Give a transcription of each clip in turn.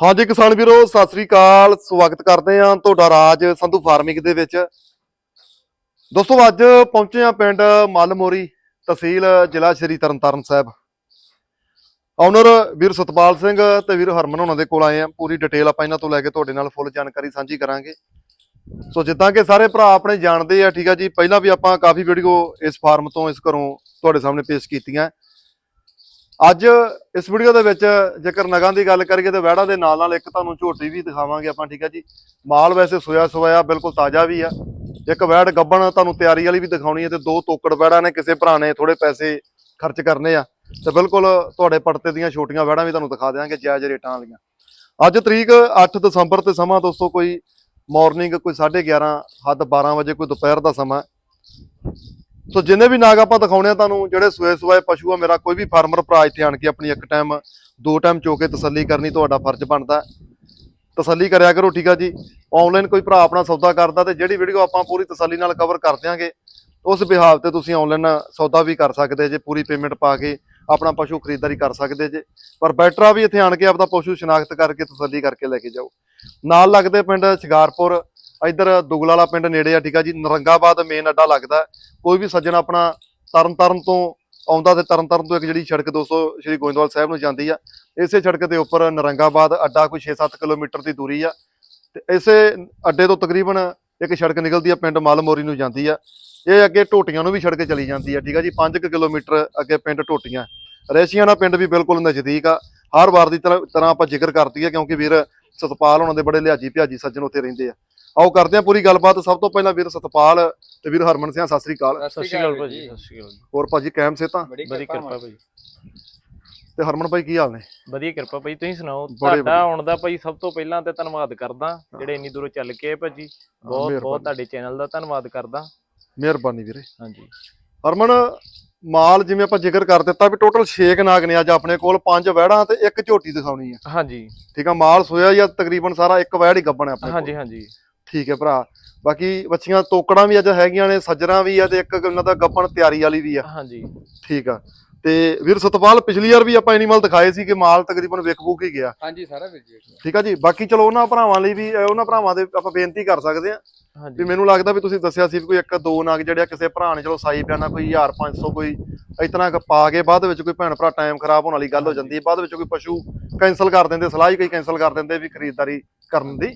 ਹਾਂਜੀ ਕਿਸਾਨ ਵੀਰੋ, ਸਤਿ ਸ੍ਰੀ ਅਕਾਲ। ਸਵਾਗਤ ਕਰਦੇ ਹਾਂ ਤੁਹਾਡਾ ਰਾਜ ਸੰਧੂ ਫਾਰਮਿੰਗ ਦੇ ਵਿੱਚ। ਦੋਸਤੋ, ਅੱਜ ਪਹੁੰਚੇ ਹਾਂ ਪਿੰਡ ਮਲਮੋਰੀ ਤਹਿਸੀਲ ਜ਼ਿਲ੍ਹਾ ਸ਼੍ਰੀ ਤਰਨਤਾਰਨ ਸਾਹਿਬ। ਓਨਰ ਵੀਰ ਸਤਪਾਲ ਸਿੰਘ ਤੇ ਵੀਰ ਹਰਮਨ ਉਹਨਾਂ ਦੇ ਕੋਲ ਆਏ ਆ ਪੂਰੀ ਡਿਟੇਲ ਆਪਾਂ ਇਹਨਾਂ ਤੋਂ ਲੈ ਕੇ ਤੁਹਾਡੇ ਨਾਲ ਫੁੱਲ ਜਾਣਕਾਰੀ ਸਾਂਝੀ ਕਰਾਂਗੇ। ਸੋ ਜਿੱਦਾਂ ਕਿ ਸਾਰੇ ਭਰਾ ਆਪਣੇ ਜਾਣਦੇ ਆ, ਠੀਕ ਆ ਜੀ। ਪਹਿਲਾਂ ਵੀ ਆਪਾਂ ਕਾਫੀ ਵੀਡੀਓ ਇਸ ਫਾਰਮ ਤੋਂ, ਇਸ ਘਰੋਂ ਤੁਹਾਡੇ ਸਾਹਮਣੇ ਪੇਸ਼ ਕੀਤੀਆਂ। ਅੱਜ ਇਸ ਵੀਡੀਓ ਦੇ ਵਿੱਚ ਜੇਕਰ ਨਗਾਂ ਦੀ ਗੱਲ ਕਰੀਏ ਤਾਂ ਵਹਿੜਾ ਦੇ ਨਾਲ ਨਾਲ ਇੱਕ ਤੁਹਾਨੂੰ ਝੋਟੀ ਵੀ ਦਿਖਾਵਾਂਗੇ ਆਪਾਂ, ਠੀਕ ਆ ਜੀ। ਮਾਲ ਵੈਸੇ ਸੋਇਆ ਸੋਇਆ, ਬਿਲਕੁਲ ਤਾਜ਼ਾ ਵੀ ਆ। ਇੱਕ ਵੈੜ ਗੱਬਣ ਤੁਹਾਨੂੰ ਤਿਆਰੀ ਵਾਲੀ ਵੀ ਦਿਖਾਉਣੀ ਹੈ ਤੇ ਦੋ ਤੋਕੜ ਵੈੜਾਂ ਨੇ, ਕਿਸੇ ਭਰਾ ਨੇ ਥੋੜੇ ਪੈਸੇ ਖਰਚ ਕਰਨੇ ਆ। ਤੇ ਬਿਲਕੁਲ ਤੁਹਾਡੇ ਪੜਤੇ ਦੀਆਂ ਛੋਟੀਆਂ ਵੈੜਾਂ ਵੀ ਤੁਹਾਨੂੰ ਦਿਖਾ ਦਿਆਂਗੇ, ਜਾਇਜ਼ ਰੇਟਾਂ ਵਾਲੀਆਂ। ਅੱਜ ਤਰੀਕ 8 ਦਸੰਬਰ ਤੇ ਸਮਾਂ ਦੋਸਤੋ, ਕੋਈ ਮਾਰਨਿੰਗ ਕੋਈ 11:30 ਹੱਦ 12 ਵਜੇ, ਕੋਈ ਦੁਪਹਿਰ ਦਾ ਸਮਾਂ। ਸੋ ਜਿੰਨੇ ਵੀ ਨਾਗ ਆਪਾਂ ਦਿਖਾਉਣੇ ਆ ਤੁਹਾਨੂੰ, ਜਿਹੜੇ ਸੋਏ ਸੋਏ ਪਸ਼ੂ ਆ, ਮੇਰਾ ਕੋਈ ਵੀ ਫਾਰਮਰ ਭਰਾ ਇੱਥੇ ਆਣ ਕੇ ਆਪਣੀ ਇੱਕ ਟਾਈਮ ਦੋ ਟਾਈਮ ਚੋ ਕੇ ਤਸੱਲੀ ਕਰਨੀ ਤੁਹਾਡਾ ਫਰਜ਼ ਬਣਦਾ। ਤਸੱਲੀ ਕਰਿਆ ਕਰੋ, ਠੀਕ ਆ ਜੀ। ਆਨਲਾਈਨ ਕੋਈ ਭਰਾ ਆਪਣਾ ਸੌਦਾ ਕਰਦਾ ਤੇ ਜਿਹੜੀ ਵੀਡੀਓ ਆਪਾਂ ਪੂਰੀ ਤਸੱਲੀ ਨਾਲ ਕਵਰ ਕਰ ਦਿਆਂਗੇ, ਉਸ ਬਿਹਾਵ ਤੇ ਤੁਸੀਂ ਆਨਲਾਈਨ ਸੌਦਾ ਵੀ ਕਰ ਸਕਦੇ ਜੇ, ਪੂਰੀ ਪੇਮੈਂਟ ਪਾ ਕੇ ਆਪਣਾ ਪਸ਼ੂ ਖਰੀਦਦਾਰੀ ਕਰ ਸਕਦੇ ਜੇ। ਪਰ ਬੈਟਰਾ ਵੀ ਇੱਥੇ ਆਣ ਕੇ ਆਪਦਾ ਪਸ਼ੂ ਸ਼ਨਾਖਤ ਕਰਕੇ ਤਸੱਲੀ ਕਰਕੇ ਲੈ ਕੇ ਜਾਓ। ਨਾਲ ਲੱਗਦੇ ਪਿੰਡ ਸ਼ਿਗਾਰਪੁਰ ਇੱਧਰ ਦੁਗਲਾਲਾ ਪਿੰਡ ਨੇੜੇ ਆ, ਠੀਕ ਆ ਜੀ। ਨਰੰਗਾਬਾਦ ਮੇਨ ਅੱਡਾ ਲੱਗਦਾ ਕੋਈ ਵੀ ਸੱਜਣ ਆਪਣਾ ਤਰਨਤਾਰਨ ਤੋਂ ਆਉਂਦਾ ਤੇ ਤਰਨਤਾਰਨ ਤੋਂ ਇੱਕ ਜਿਹੜੀ ਸੜਕ 200 ਸ਼੍ਰੀ ਗੋਇੰਦਵਾਲ ਸਾਹਿਬ ਨੂੰ ਜਾਂਦੀ ਆ। ਇਸੇ ਸੜਕ ਦੇ ਉੱਪਰ ਨਰੰਗਾਬਾਦ ਅੱਡਾ ਕੋਈ 6-7 ਕਿਲੋਮੀਟਰ ਦੀ ਦੂਰੀ ਆ। ਤੇ ਇਸੇ ਅੱਡੇ ਤੋਂ ਤਕਰੀਬਨ ਇੱਕ ਸੜਕ ਨਿਕਲਦੀ ਆ, ਪਿੰਡ ਮਾਲਮੋਰੀ ਨੂੰ ਜਾਂਦੀ ਆ। ਇਹ ਅੱਗੇ ਟੋਟੀਆਂ ਨੂੰ ਵੀ ਸੜਕ ਚਲੀ ਜਾਂਦੀ ਆ, ਠੀਕ ਆ ਜੀ। 5 ਕਿਲੋਮੀਟਰ ਅੱਗੇ ਪਿੰਡ ਟੋਟੀਆਂ ਰੇਸ਼ੀਆਣਾ ਪਿੰਡ ਵੀ ਬਿਲਕੁਲ ਨਜ਼ਦੀਕ ਆ। ਹਰ ਵਾਰ ਦੀ ਤਰ੍ਹਾਂ ਤਰ੍ਹਾਂ ਆਪਾਂ ਜ਼ਿਕਰ ਕਰਤੀ ਆ, ਕਿਉਂਕਿ ਵੀਰ ਸਤਪਾਲ ਉਹਨਾਂ ਦੇ ਬੜੇ ਲਿਹਾਜੀ ਭਿਆਜੀ ਸੱਜਣ ਉੱਥੇ ਰਹਿੰਦੇ ਆ। ਆਓ ਕਰਦੇ ਆ ਪੂਰੀ ਗੱਲਬਾਤ। ਸਭ ਤੋਂ ਪਹਿਲਾਂ ਵੀਰ ਸਤਪਾਲ ਤੇ ਵੀਰ ਹਰਮਨ ਸਿੰਘ ਸਤਿ ਸ੍ਰੀ ਅਕਾਲ। ਸਤਿ ਸ਼੍ਰੀ ਅਕਾਲ ਭਾਜੀ ਸਤਿ ਸ਼੍ਰੀ ਅਕਾਲ ਹੋਰ ਭਾਜੀ ਕਾਇਮ ਸੇ ਤਾਂ ਬੜੀ ਕਿਰਪਾ ਭਾਜੀ। ਤੇ ਹਰਮਨ ਭਾਈ ਕੀ ਹਾਲ ਨੇ? ਵਧੀਆ ਕਿਰਪਾ ਭਾਜੀ ਤੁਸੀਂ ਸੁਣਾਓ? ਤੁਹਾਡਾ। ਆਉਣ ਦਾ ਭਾਈ ਸਭ ਤੋਂ ਪਹਿਲਾਂ ਤੇ ਧੰਨਵਾਦ ਕਰਦਾ ਜਿਹੜੇ ਇੰਨੀ ਦੂਰੋਂ ਚੱਲ ਕੇ ਆਏ ਭਾਜੀ। ਬਹੁਤ। ਬਹੁਤ ਤੁਹਾਡੇ ਚੈਨਲ ਦਾ ਧੰਨਵਾਦ ਕਰਦਾ। ਮਿਹਰਬਾਨੀ ਵੀਰੇ। ਹਾਂਜੀ। ਹਰਮਨ ਮਾਲ ਜਿਵੇਂ ਆਪਾਂ ਜ਼ਿਕਰ ਕਰ ਦਿੱਤਾ ਵੀ ਟੋਟਲ 6 ਨਾਗ ਨੇ ਅੱਜ ਆਪਣੇ ਕੋਲ ਪੰਜ ਵਹਿੜਾਂ ਤੇ ਇੱਕ ਝੋਟੀ ਦਿਖਾਉਣੀ ਆ। ਹਾਂਜੀ। ਠੀਕ ਆ ਮਾਲ ਸੋਇਆ ਜਾਂ ਤਕਰੀਬਨ ਸਾਰਾ ਇੱਕ ਵਹਿੜ ਹੀ ਗੱਬਣ ਆ ਆਪਣੇ ਕੋਲ। ਹਾਂਜੀ। ਹਾਂਜੀ ਠੀਕ ਹੈ ਭਰਾ ਬਾਕੀ ਬੱਚੀਆਂ ਤੋਕੜਾਂ ਵੀ ਅੱਜ ਹੈਗੀਆਂ ਨੇ ਸੱਜਰਾਂ ਵੀ ਆ ਤੇ ਇੱਕ ਉਹਨਾਂ ਦਾ ਗੱਬਣ ਤਿਆਰੀ ਵਾਲੀ ਵੀ ਆ। ਹਾਂਜੀ। ਠੀਕ ਆ ਤੇ ਵੀਰ ਸਤਪਾਲ ਪਿਛਲੀ ਵਾਰ ਵੀ ਆਪਾਂ ਐਨੀਮਲ ਦਿਖਾਏ ਸੀ ਕਿ ਮਾਲ ਤਕਰੀਬਨ ਵਿਕ ਬੁਕ ਹੀ ਗਿਆ। ਹਾਂਜੀ ਸਾਰਾ ਵੀਰ ਜੀ ਠੀਕ ਆ ਜੀ ਬਾਕੀ ਚਲੋ ਉਹਨਾਂ ਭਰਾਵਾਂ ਲਈ ਵੀ ਉਹਨਾਂ ਭਰਾਵਾਂ ਦੇ ਆਪਾਂ ਬੇਨਤੀ ਕਰ ਸਕਦੇ ਆ ਵੀ ਹਾਂਜੀ ਮੈਨੂੰ ਲੱਗਦਾ ਵੀ ਤੁਸੀਂ ਦੱਸਿਆ ਸੀ ਵੀ ਕੋਈ ਇੱਕ ਦੋ ਨਗ ਜਿਹੜੇ ਆ ਕਿਸੇ ਭਰਾ ਨੇ ਚਲੋ ਸਾਈ ਪਿਆਣਾ ਕੋਈ 1500 ਕੋਈ ਇਤਨਾ ਕੁ ਪਾ ਕੇ ਬਾਅਦ ਵਿੱਚ ਕੋਈ ਭੈਣ ਭਰਾ ਟਾਈਮ ਖਰਾਬ ਹੋਣ ਵਾਲੀ ਗੱਲ ਹੋ ਜਾਂਦੀ ਹੈ। ਬਾਅਦ ਵਿੱਚ ਕੋਈ ਪਸ਼ੂ ਕੈਨਸਲ ਕਰ ਦਿੰਦੇ ਸਲਾਹ ਹੀ ਕੋਈ ਕੈਨਸਲ ਕਰ ਦਿੰਦੇ ਵੀ ਖਰੀਦਦਾਰੀ ਕਰਨ ਦੀ।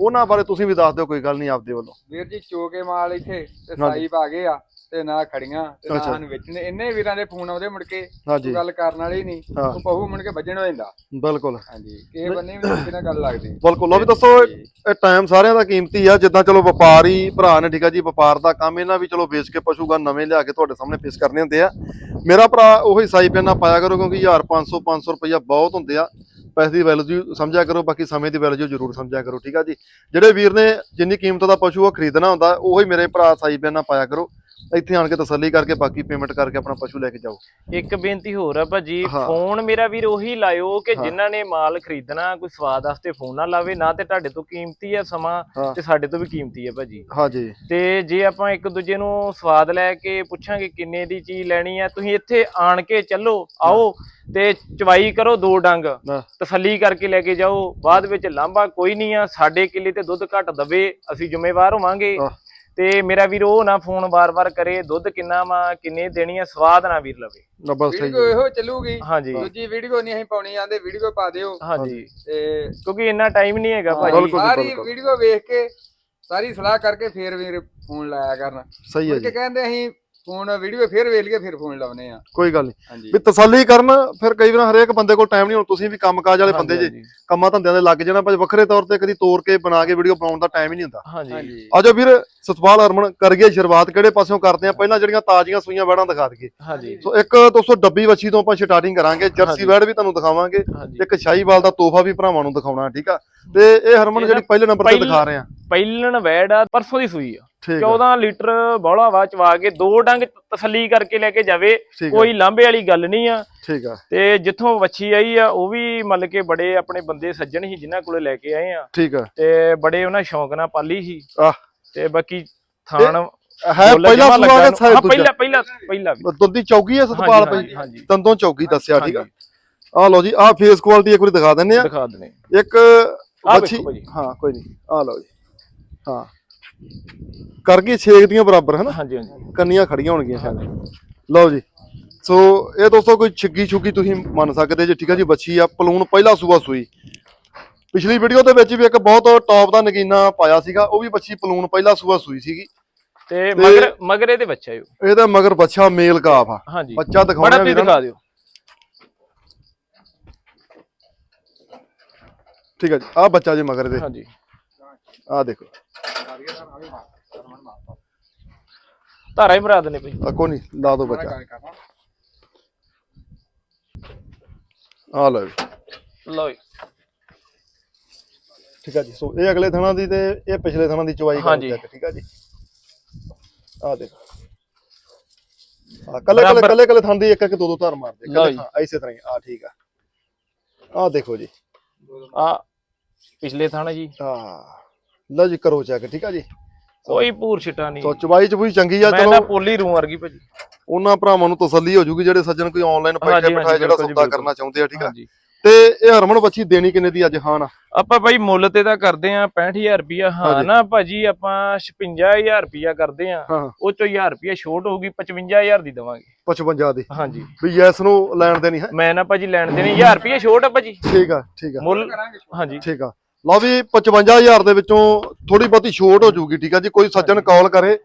ਉਹਨਾਂ ਬਾਰੇ ਤੁਸੀਂ ਵੀ ਦੱਸ ਦਿਓ ਕੋਈ ਗੱਲ ਨਹੀਂ ਆਪਦੇ ਵੱਲੋਂ। ਵੀਰ ਜੀ ਚੋਕੇ ਮਾਲ ਇੱਥੇ ਤੇ। ਸਾਈ ਪਾ ਗਏ ਆ। ਤੇ ਨਾ ਖੜੀਆਂ ਤੇ ਨਾ ਅੱਛਾ। ਹਨ ਵੇਚਣੇ ਇੰਨੇ ਵੀਰਾਂ ਦੇ ਫੋਨ ਆਉਂਦੇ ਮੁੜ ਕੇ ਹਾਂਜੀ। ਕੋਈ ਗੱਲ ਕਰਨ ਵਾਲੀ ਨਹੀਂ। ਹਾਂ। ਉਹ ਪਹੂ ਮੁੜ ਕੇ ਵੱਜਣ ਹੋ ਜਾਂਦਾ। ਬਿਲਕੁਲ। ਹਾਂਜੀ ਕਿਸੇ ਬੰਨੇ ਵੀ ਕਿਸੇ ਨਾਲ ਗੱਲ ਲੱਗਦੀ। ਬਿਲਕੁਲ। ਲੋ ਵੀ ਦੱਸੋ ਇਹ ਟਾਈਮ ਸਾਰਿਆਂ ਦਾ ਕੀਮਤੀ ਆ। ਜਿੱਦਾਂ ਚਲੋ ਵਪਾਰੀ ਭਰਾ ਨੇ ਠੀਕ ਆ ਜੀ ਵਪਾਰ ਦਾ ਕੰਮ ਇਹਨਾਂ ਵੀ ਚਲੋ ਵੇਚ ਕੇ ਪਸ਼ੂਗਾ ਨਵੇਂ ਲਿਆ ਕੇ ਤੁਹਾਡੇ ਸਾਹਮਣੇ ਪੇਸ਼ ਕਰਨੇ ਹੁੰਦੇ ਆ। ਮੇਰਾ ਭਰਾ ਉਹੀ ਸਾਈ ਪੈਨਾ ਪਾਇਆ ਕਰੋ ਕਿਉਂਕਿ 1500 500 ਰੁਪਈਆ ਬਹੁਤ ਹੁੰਦੇ ਆ। ਪੈਸੇ ਦੀ ਵੈਲਿਊ ਸਮਝਿਆ ਕਰੋ ਬਾਕੀ ਸਮੇਂ ਦੀ ਵੈਲਿਊ ਜ਼ਰੂਰ ਸਮਝਿਆ ਕਰੋ ਠੀਕ ਆ ਜੀ। ਜਿਹੜੇ ਵੀਰ ਨੇ ਜਿੰਨੀ ਕੀਮਤ ਦਾ ਪਸ਼ੂ ਉਹ ਖਰੀਦਣਾ ਹੁੰਦਾ ਉਹੀ ਮੇਰੇ ਭਰਾ ਸਾਈ ਪੈਨਾ ਪਾਇਆ ਕਰੋ। ਇੱਥੇ ਆਣ ਕੇ ਤਸੱਲੀ ਕਰਕੇ ਬਾਕੀ ਪੇਮੈਂਟ ਕਰਕੇ ਆਪਣਾ ਪਸ਼ੂ ਲੈ ਕੇ ਜਾਓ ਇੱਕ ਬੇਨਤੀ ਹੋਰ ਆ ਭਾਜੀ। ਫੋਨ ਮੇਰਾ ਵੀਰ ਉਹੀ ਲਾਇਓ ਕਿ। ਜਿਨ੍ਹਾਂ ਨੇ ਮਾਲ ਖਰੀਦਣਾ ਕੋਈ ਸਵਾਦ ਵਾਸਤੇ ਫੋਨ ਨਾ ਲਾਵੇ ਨਾ ਤੇ ਤੁਹਾਡੇ ਤੋਂ ਕੀਮਤੀ ਆ ਸਮਾਂ। ਤੇ ਸਾਡੇ ਤੋਂ ਵੀ ਕੀਮਤੀ ਆ ਭਾਜੀ ਹਾਂਜੀ ਤੇ ਜੇ ਆਪਾਂ ਇੱਕ ਦੂਜੇ ਨੂੰ ਸਵਾਦ ਲੈ ਕੇ ਪੁੱਛਾਂਗੇ ਕਿੰਨੇ ਦੀ ਚੀਜ਼ ਲੈਣੀ ਆ ਤੁਸੀਂ ਇੱਥੇ ਆਣ ਕੇ ਚੱਲੋ ਆਓ ਤੇ ਚਵਾਈ ਕਰੋ ਦੋ ਡੰਗ। ਤਸੱਲੀ ਕਰਕੇ ਲੈ ਕੇ ਜਾਓ ਬਾਅਦ ਵਿੱਚ ਲਾਂਭਾ ਕੋਈ ਨਹੀਂ ਆ ਸਾਡੇ ਕਿੱਲੇ ਤੇ ਦੁੱਧ ਘੱਟ ਦਵੇ ਅਸੀਂ ਜ਼ਿੰਮੇਵਾਰ ਹੋਵਾਂਗੇ। ਤੇ ਮੇਰਾ ਵੀਰ ਉਹ ਨਾ ਫੋਨ ਵਾਰ-ਵਾਰ ਕਰੇ ਦੁੱਧ ਕਿੰਨਾ ਵਾ ਕਿੰਨੇ ਦੇਣੀ ਆ ਸਵਾਦ ਨਾ ਵੀਰ ਲਵੇ। ਨਾ ਬਸ ਸਹੀ ਵੀਡੀਓ ਇਹੋ ਚੱਲੂਗੀ। ਹਾਂਜੀ। ਦੂਜੀ ਵੀਡੀਓ ਨਹੀਂ ਅਸੀਂ ਪਾਉਣੀ ਆਂਦੇ ਵੀਡੀਓ ਪਾ ਦਿਓ। ਹਾਂਜੀ। ਤੇ ਕਿਉਂਕਿ ਇੰਨਾ ਟਾਈਮ ਨਹੀਂ ਹੈਗਾ ਭਾਜੀ। ਸਾਰੀ। ਵੀਡੀਓ ਵੇਖ ਕੇ ਸਾਰੀ ਸਲਾਹ ਕਰਕੇ ਫੇਰ ਵੀਰ ਫੋਨ ਲਾਇਆ ਕਰਨ। ਸਹੀ ਹੈ ਜੀ। ਕਹਿੰਦੇ ਅਸੀਂ ਫੋਨ ਵੀਡੀਓ ਫੇਰ ਵੇਖ ਲਈਏ ਫਿਰ ਫੋਨ ਲਾਉਨੇ ਆ ਕੋਈ ਗੱਲ ਨਹੀਂ। ਹਾਂਜੀ। ਵੀ ਤਸੱਲੀ ਕਰਨ ਫਿਰ ਕਈ ਵਾਰ ਹਰੇਕ ਬੰਦੇ ਕੋਲ ਟਾਈਮ ਨਹੀਂ ਹੁਣ। ਤੁਸੀਂ ਵੀ ਕੰਮਕਾਜ ਵਾਲੇ ਬੰਦੇ ਜੇ ਕੰਮਾਂ ਧੰਦਿਆਂ ਦੇ ਲੱਗ ਜਾਣਾ ਪਰ ਵੱਖਰੇ ਤੌਰ ਤੇ ਕਦੀ ਤੋੜ ਕੇ ਬਣਾ ਕੇ ਵੀਡੀਓ ਬਣਾਉਣ ਦਾ ਟਾਈਮ ਹੀ ਨਹੀਂ ਹੁੰਦਾ। ਹਾਂਜੀ। ਹਾਂਜੀ। ਆਜੋ ਵੀਰ ਸਤਪਾਲ ਹਰਮਨ ਕਰੀਏ ਸ਼ੁਰੂਆਤ ਕਿਹੜੇ ਪਾਸਿਓਂ ਕਰਦੇ ਆ ਪਹਿਲਾਂ ਜਿਹੜੀਆਂ ਤਾਜ਼ੀਆਂ ਸੂਈਆਂ ਵੜਾਂ ਦਿਖਾ ਦਈਏ। ਹਾਂਜੀ। ਸੋ ਇੱਕ ਦੋਸਤੋ ਡੱਬੀ ਵੱਛੀ ਤੋਂ ਆਪਾਂ ਸਟਾਰਟਿੰਗ ਕਰਾਂਗੇ। ਜਰਸੀ। ਵੈੜ ਵੀ ਤੁਹਾਨੂੰ ਦਿਖਾਵਾਂਗੇ। ਹਾਂਜੀ। ਇੱਕ ਸ਼ਾਹੀਵਾਲ ਦਾ ਤੋਹਫਾ ਵੀ ਭਰਾਵਾਂ ਨੂੰ ਦਿਖਾਉਣਾ ਠੀਕ ਆ? ਤੇ ਇਹ ਹਰਮਨ ਜਿਹੜੀ ਪਹਿਲੇ ਨੰਬਰ ਤੇ ਪਹਿਲ- ਦਿਖਾ ਰਹੇ ਆ ਪਹਿਲਣ ਵੈੜ ਆ ਪਰਸੋਂ ਦੀ ਸੂਈ ਆ। 14 ਲੀਟਰ ਬੌਲਾ ਵਾ ਚਵਾ ਕੇ ਦੋ ਡੰਗ ਤਸੱਲੀ ਕਰਕੇ ਲੈ ਕੇ ਜਾਵੇ ਆ। ਕੋਈ ਲਾਂਬੇ ਵਾਲੀ ਗੱਲ ਨਹੀਂ ਆ। ਠੀਕ ਆ। ਤੇ ਜਿੱਥੋਂ ਵੱਛੀ ਆਈ ਆ ਉਹ ਵੀ ਮਤਲਬ ਕਿ ਬੜੇ ਆਪਣੇ ਬੰਦੇ ਸੱਜਣ ਸੀ ਜਿਨ੍ਹਾਂ ਕੋਲੇ ਲੈ ਕੇ ਆਏ ਆ। ਠੀਕ ਆ। ਤੇ ਬੜੇ ਉਹਨਾਂ ਸ਼ੌਂਕ ਨਾਲ ਪਾਲੀ ਸੀ। ਆਹ। ਤੇ ਬਾਕੀ ਥਾਣ ਹੈ ਪਹਿਲਾ ਸੂਆ ਸਾਇਦ ਹਾਂ ਪਹਿਲਾ ਪਹਿਲਾ ਪਹਿਲਾ। ਦੁੱਧ ਦੀ ਚੌਗੀ ਹੈ ਸਤਪਾਲ ਭਾਈ। ਦੰਦੋਂ ਚੌਗੀ ਦੱਸਿਆ ਠੀਕ ਆ। ਆ ਲਓ ਜੀ ਆ ਫੇਸ ਕੁਆਲਿਟੀ ਇੱਕ ਵਾਰੀ ਦਿਖਾ ਦਿੰਨੇ ਆ। ਦਿਖਾ ਦਨੇ ਇੱਕ ਭਾਜੀ। ਹਾਂ ਕੋਈ ਨਹੀਂ। ਆ ਲਓ ਜੀ। ਹਾਂ। ਕਰ ਗਈ ਛੇਕ ਦੀਆਂ ਬਰਾਬਰ ਹਨਾ? ਹਾਂਜੀ ਹਾਂਜੀ। ਕੰਨੀਆਂ ਖੜੀਆਂ ਹੋਣਗੀਆਂ ਸ਼ਾਇਦ। ਲਓ ਜੀ। ਸੋ ਇਹ ਦੋਸਤੋ ਕੋਈ ਛਿੱਗੀ ਛੁੱਗੀ ਤੁਸੀਂ ਮੰਨ ਸਕਦੇ ਜੇ ਠੀਕ ਆ ਜੀ? ਬੱਚੀ ਆ ਪਲੂਣ ਪਹਿਲਾ ਸੂਆ ਸੂਈ। ਪਿਛਲੀ ਵੀਡੀਓ ਦੇ ਵਿੱਚ ਵੀ ਇੱਕ ਬਹੁਤ ਟੌਪ ਦਾ ਨਗੀਨਾ ਪਾਇਆ ਸੀਗਾ ਉਹ ਵੀ ਬੱਚੀ ਪਲੂਣ ਪਹਿਲਾ ਸੂਆ ਸੂਈ ਸੀਗੀ। ਤੇ ਮਗਰ ਮਗਰ ਇਹਦੇ ਬੱਚਾ ਹੀ। ਇਹਦਾ ਮਗਰ ਬੱਚਾ ਮੇਲ ਕਾਫ ਆ। ਹਾਂਜੀ। ਬੱਚਾ ਦਿਖਾਉਣਾ ਨੂੰ। ਦਿਖਾ ਦਿਓ। ਠੀਕ ਹੈ ਜੀ। ਆ ਬੱਚਾ ਜੀ ਮਗਰ ਦੇ ਹਾਂਜੀ। ਆ ਦੇਖੋ। ਧਾਰਾ ਹੀ ਭਰਾ ਦਨੇ ਭਾਈ ਆ ਕੋਈ ਨਹੀਂ ਲਾ ਦੋ ਬੱਚਾ ਆ ਲਓ। ਲਓ ਠੀਕ ਆ ਜੀ ਸੋ ਇਹ ਅਗਲੇ ਥਣਾ ਦੀ ਤੇ ਇਹ ਪਿਛਲੇ ਥਣਾ ਦੀ ਚਵਾਈ ਹਾਂਜੀ। ਚੈੱਕ ਠੀਕ ਆ ਜੀ ਆ ਦੇਖੋ ਆ ਕੱਲੇ ਕੱਲੇ। ਕੱਲੇ ਕੱਲੇ ਥਣ ਦੀ ਇੱਕ ਇੱਕ ਦੋ ਦੋ ਧਾਰ ਮਾਰਦੇ ਕੱਲੇ। ਥਾਂ ਇਸੇ ਤਰ੍ਹਾਂ ਹੀ ਆ ਠੀਕ ਆ ਆ ਦੇਖੋ ਜੀ ਆ ਪਿਛਲੇ ਥਾਣਾ ਜੀ ਆ ਲਓ ਜੀ ਕਰੋ ਚੈੱਕ ਠੀਕ ਆ ਜੀ? ਕੋਈ ਭੂਰ ਛਿਟਾ ਨਹੀਂ। ਸੋ ਚਵਾਈ ਚ ਵੀ ਚੰਗੀ ਆ ਮੈਂ ਚਲੋ। ਤਾਂ ਪੋਲੀ ਰੂੰ ਵਰਗੀ ਭਾਜੀ। ਉਹਨਾਂ ਭਰਾਵਾਂ ਨੂੰ ਤਸੱਲੀ ਹੋ ਜੂਗੀ ਜਿਹੜੇ ਸੱਜਣ ਕੋਈ ਆਨਲਾਈਨ ਹਾਂਜੀ, ਬਿਠਾਏ ਜਿਹੜਾ ਸੌਦਾ। ਕਰਨਾ ਚਾਹੁੰਦੇ ਆ ਠੀਕ ਆ? ਤੇ ਇਹ ਹਰਮਨ ਬੱਚੀ ਦੇਣੀ ਕਿੰਨੇ ਦੀ ਅੱਜ ਹਾਂ ਨਾ ਆਪਾਂ ਭਾਈ ਮੁੱਲ ਤੇ ਤਾਂ ਕਰਦੇ ਆ 65000 ਰੁਪਿਆ ਹਾਂ। ਨਾ ਭਾਜੀ ਆਪਾਂ 56000 ਰੁਪਿਆ ਕਰਦੇ ਆ। ਉਹ ਚੋਂ 1000 ਰੁਪਿਆ ਛੋਟ ਹੋਊਗੀ 55000 ਦੀ ਦਵਾਂਗੇ। 55 ਦੀ। ਹਾਂਜੀ। ਵੀ ਯੈਸ ਨੂੰ ਲੈਣ ਦੇਣੀ ਹੈ। ਮੈਂ ਨਾ ਭਾਜੀ ਲੈਣ ਦੇਣੀ 1000 ਰੁਪਿਆ ਛੋਟ ਆ ਭਾਜੀ। ਠੀਕ ਆ ਠੀਕ ਆ। ਮੁੱਲ ਹਾਂਜੀ। ਠੀਕ ਆ। ਲਓ ਵੀ 55000 ਦੇ ਵਿੱਚੋਂ ਥੋੜੀ ਬਹੁਤੀ ਛੋਟ ਹੋ ਜਾਊਗੀ ਠੀਕ ਆ ਜੀ? ਕੋਈ ਸੱਜਣ ਕਾਲ ਕਰੇ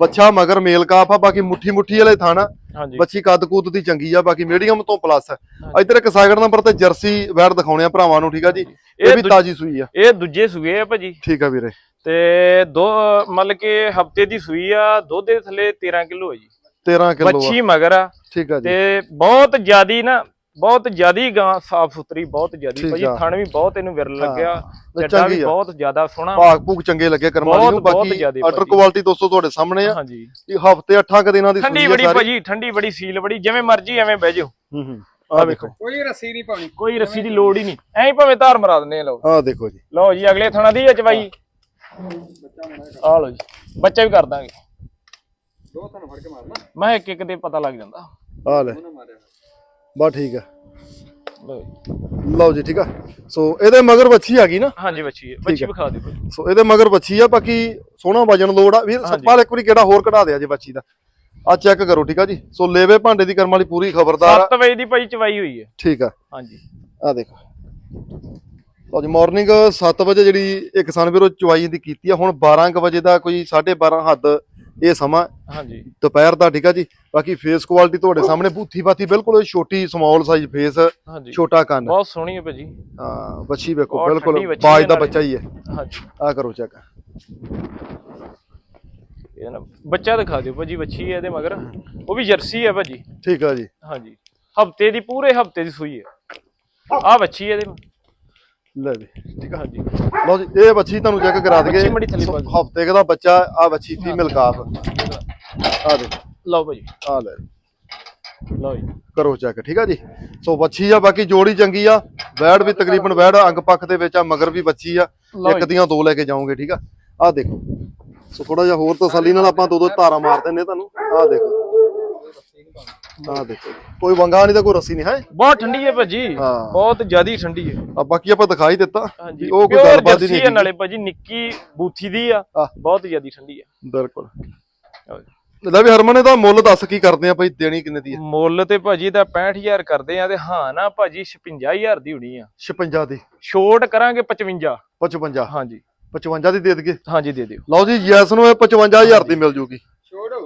ਬੱਚਾ ਮਗਰ ਮੇਲ ਕਾਫ ਆ ਬਾਕੀ ਮੁੱਠੀ ਮੁੱਠੀ ਵਾਲੇ ਥਾਣਾ ਬੱਚੀ ਕੱਦ ਕੂਦ ਦੀ ਚੰਗੀ ਆ ਬਾਕੀ ਮੀਡੀਅਮ ਤੋਂ ਪਲੱਸ ਇੱਧਰ ਇੱਕ ਸਾਈਡ ਨੰਬਰ ਤੇ ਜਰਸੀ ਵੈੜ ਦਿਖਾਉਣੇ ਆ ਭਰਾਵਾਂ ਨੂੰ ਠੀਕ ਆ ਜੀ? ਇਹ ਵੀ ਤਾਜੀ ਸੂਈ ਆ। ਇਹ ਦੂਜੇ ਸੂਏ ਆ ਭਾਜੀ। ਠੀਕ ਆ ਵੀਰੇ। ਤੇ ਦੋ ਮਤਲਬ ਕਿ ਹਫ਼ਤੇ ਦੀ ਸੂਈ ਆ ਦੁੱਧ ਦੇ ਥੱਲੇ 13 ਕਿਲੋ ਹੈ ਜੀ। 13 ਕਿਲੋ ਬੱਚੀ ਮਗਰ ਆ। ਠੀਕ ਆ ਜੀ। ਤੇ ਬਹੁਤ ਜਿਆਦੀ ਨਾ ਬਹੁਤ ਜਿਆਦੀ ਗਾਂ ਸਾਫ਼ ਸੁਥਰੀ ਬਹੁਤ ਜਿਆਦੀ। ਭਾਜੀ। ਥਣ ਵੀ ਬਹੁਤ ਇਹਨੂੰ ਵਿਰਲ ਲੱਗਿਆ ਚੱਡਾ ਵੀ। ਬਹੁਤ ਜ਼ਿਆਦਾ ਸੋਹਣਾ। ਭਾਗ ਭੂਗ ਚੰਗੇ ਲੱਗੇ ਕਰਮ ਵਾਲੀ ਨੂੰ। ਬਾਕੀ ਭਾਜੀ। ਕੁਆਲਿਟੀ ਦੋਸਤੋ ਤੁਹਾਡੇ ਸਾਹਮਣੇ ਆ। ਹਾਂਜੀ। ਇਹ ਹਫ਼ਤੇ 8 ਕ ਦਿਨਾਂ ਦੀ ਠੰਡੀ ਬੜੀ ਭਾਜੀ ਠੰਡੀ ਬੜੀ ਸੀਲ ਬੜੀ ਜਿਵੇਂ ਮਰਜ਼ੀ ਐਵੇਂ ਬਹਿ ਜਾਓ। ਹੂੰ ਹੂੰ। ਆ ਵੇਖੋ ਕੋਈ ਰੱਸੀ ਨਹੀਂ ਪਾਉਣੀ ਕੋਈ ਰੱਸੀ ਦੀ ਲੋੜ ਹੀ ਨਹੀਂ। ਐਂ ਭਾਵੇਂ ਧਾਰ ਮਰਾ ਦਿੰਦੇ ਆ ਲਓ। ਆ ਦੇਖੋ ਜੀ। ਲਓ ਜੀ ਅਗਲੇ ਥਣਾ ਦੀ ਅਚਵਾਈ ਆ ਲਓ ਜੀ। ਬੱਚਾ ਵੀ ਕਰ ਦਾਂਗੇ। ਦੋ ਤੁਹਾਨੂੰ ਫੜ ਕੇ ਮਾਰਨਾ। ਮੈਂ ਇੱਕ ਇੱਕ ਦੇ ਪਤਾ ਲੱਗ ਜਾਂਦਾ। ਆ ਲੈ। ਉਹਨਾਂ ਮਾਰਿਆ ਬਾ ਠੀਕ ਆ। ਲਓ ਜੀ। ਲਓ ਜੀ ਠੀਕ ਆ। ਸੋ ਇਹਦੇ ਮਗਰ ਬੱਚੀ ਆ ਗਈ ਨਾ? ਹਾਂਜੀ ਬੱਚੀ ਹੈ। ਬੱਚੀ। ਵਿਖਾ ਦਿਓ ਭਾਜੀ। ਸੋ ਇਹਦੇ ਮਗਰ ਬੱਚੀ ਆ ਬਾਕੀ ਸੋਹਣਾ ਵਜਨ ਲੋੜ ਆ। ਵੀਰ ਸਤਪਾਲ ਇੱਕ ਵਾਰੀ ਕਿਹੜਾ ਹੋਰ ਕਢਾ ਦਿਆ ਜੇ ਬੱਚੀ ਦਾ। ਆ ਚੈੱਕ ਕਰੋ ਠੀਕ ਆ ਜੀ। ਸੋ ਲੇਵੇ ਭਾਂਡੇ ਦੀ ਕਰਮ ਵਾਲੀ ਪੂਰੀ ਖਬਰਦਾਰ ਆ। 7 ਵਜੇ ਦੀ ਭਾਜੀ ਚਵਾਈ ਹੋਈ ਹੈ। ਠੀਕ ਆ। ਹਾਂਜੀ। ਆ ਦੇਖੋ। ਲਓ ਜੀ ਮਾਰਨਿੰਗ 7 ਵਜੇ ਜਿਹੜੀ ਇਹ ਕਿਸਾਨ ਵੀਰੋ ਚੁਆਈ ਦੀ ਕੀਤੀ ਆ। ਹੁਣ 12 ਕੁ ਵਜੇ ਦਾ ਕੋਈ 12:30 ਹੱਦ ਇਹ ਸਮਾਂ ਹਾਂਜੀ। ਦੁਪਹਿਰ ਦਾ ਠੀਕ ਆ ਜੀ। ਬਾਕੀ ਫੇਸ ਕੁਆਲਿਟੀ ਤੁਹਾਡੇ ਸਾਹਮਣੇ ਬੂਥੀ ਬਾਥੀ ਬਿਲਕੁਲ ਛੋਟੀ ਸਮਾਲ ਸਾਈਜ਼ ਫੇਸ ਛੋਟਾ ਕੰਨ। ਬਹੁਤ ਸੋਹਣੀ ਹੈ ਭਾਜੀ। ਹਾਂ ਬੱਚੀ ਵੇਖੋ ਬਿਲਕੁਲ ਬਾਜ ਦਾ। ਬੱਚਾ ਹੀ ਹੈ। ਹਾਂਜੀ। ਆ ਕਰੋ ਚੈੱਕ ਇਹ ਨਾ ਬੱਚਾ ਦਿਖਾ ਦਿਓ ਭਾਜੀ ਬੱਚੀ ਹੈ ਇਹਦੇ ਮਗਰ। ਉਹ ਵੀ ਜਰਸੀ ਹੈ ਭਾਜੀ। ਠੀਕ ਆ ਜੀ। ਹਾਂਜੀ। ਹਫ਼ਤੇ ਦੀ ਪੂਰੇ ਹਫ਼ਤੇ ਦੀ ਸੂਈ ਹੈ। ਆ ਬੱਚੀ ਹੈ ਇਹਦੇ। ਲੈ ਜੀ ਠੀਕ ਆ ਹਾਂਜੀ। ਲਓ ਜੀ ਇਹ ਬੱਚੀ ਤੁਹਾਨੂੰ ਚੈੱਕ ਕਰਾ ਦਈਏ। ਹਫ਼ਤੇ ਦਾ ਬੱਚਾ ਆ ਬੱਚੀ ਫੀਮੇਲ ਕਾਫ ਆ ਦੇ ਲਓ ਭਾਜੀ ਆ ਲੈ। ਲਓ ਜੀ। ਕਰੋ ਚੈੱਕ ਠੀਕ ਆ ਜੀ? ਸੋ ਬੱਚੀ ਆ ਬਾਕੀ ਜੋੜੀ ਚੰਗੀ ਆ। ਵੈੜ ਵੀ ਤਕਰੀਬਨ ਵੈੜ ਅੰਗ ਪੱਖ ਦੇ ਵਿੱਚ ਆ ਮਗਰ ਵੀ ਬੱਚੀ ਆ। ਇੱਕ। ਦੀਆਂ ਦੋ ਲੈ ਕੇ ਜਾਓਗੇ ਠੀਕ ਆ? ਆ ਦੇਖੋ। ਸੋ ਥੋੜਾ ਜਿਹਾ ਹੋਰ ਤਸੱਲੀ ਨਾਲ ਆਪਾਂ ਦੋ ਦੋ ਧਾਰਾ ਮਾਰ ਦਿੰਨੇ ਤੁਹਾਨੂੰ। ਆ ਦੇਖੋ। ਆ ਦੇਖੋ ਜੀ। ਕੋਈ ਵੰਗਾ ਨਹੀਂ ਤਾਂ ਕੋਈ ਰੱਸੀ ਨਹੀਂ ਹੈ? ਬਹੁਤ ਠੰਡੀ ਹੈ ਭਾਜੀ। ਹਾਂ। ਬਹੁਤ ਜ਼ਿਆਦੀ ਠੰਡੀ ਹੈ। ਆ ਬਾਕੀ ਆਪਾਂ ਦਿਖਾਈ ਦਿੱਤਾ ਵੀ ਉਹ ਕੋਈ Pure ਗੱਲਬਾਤ ਹੀ ਜਰਸੀ ਹੈ ਨਹੀਂ ਨਾਲੇ ਭਾਜੀ ਨਿੱਕੀ ਬੂਥੀ ਦੀ ਆ। ਆਹ। ਬਹੁਤ ਜ਼ਿਆਦੀ ਠੰਡੀ ਆ ਬਿਲਕੁਲ। ਲੈ ਵੀ ਹਰਮਨ ਇਹਦਾ ਮੁੱਲ ਦੱਸ ਕੀ ਕਰਦੇ ਆ ਭਾਈ? ਦੇਣੀ ਕਿੰਨੇ ਦੀ ਹੈ? ਮੁੱਲ ਤੇ ਭਾਜੀ ਦਾ 65000 ਕਰਦੇ ਆ ਤੇ ਹਾਂ ਨਾ ਭਾਜੀ 56000 ਦੀ ਹੋਣੀ ਆ। 56 ਦੀ। ਛੋਟ ਕਰਾਂਗੇ 55 55 ਹਾਂਜੀ। 55 ਦੀ ਦੇ ਦਈਏ। ਹਾਂਜੀ ਦੇ ਦਿਓ। ਲਓ ਜੀ ਯੈਸ ਨੂੰ ਇਹ 55000 ਦੀ ਮਿਲ ਜੂਗੀ।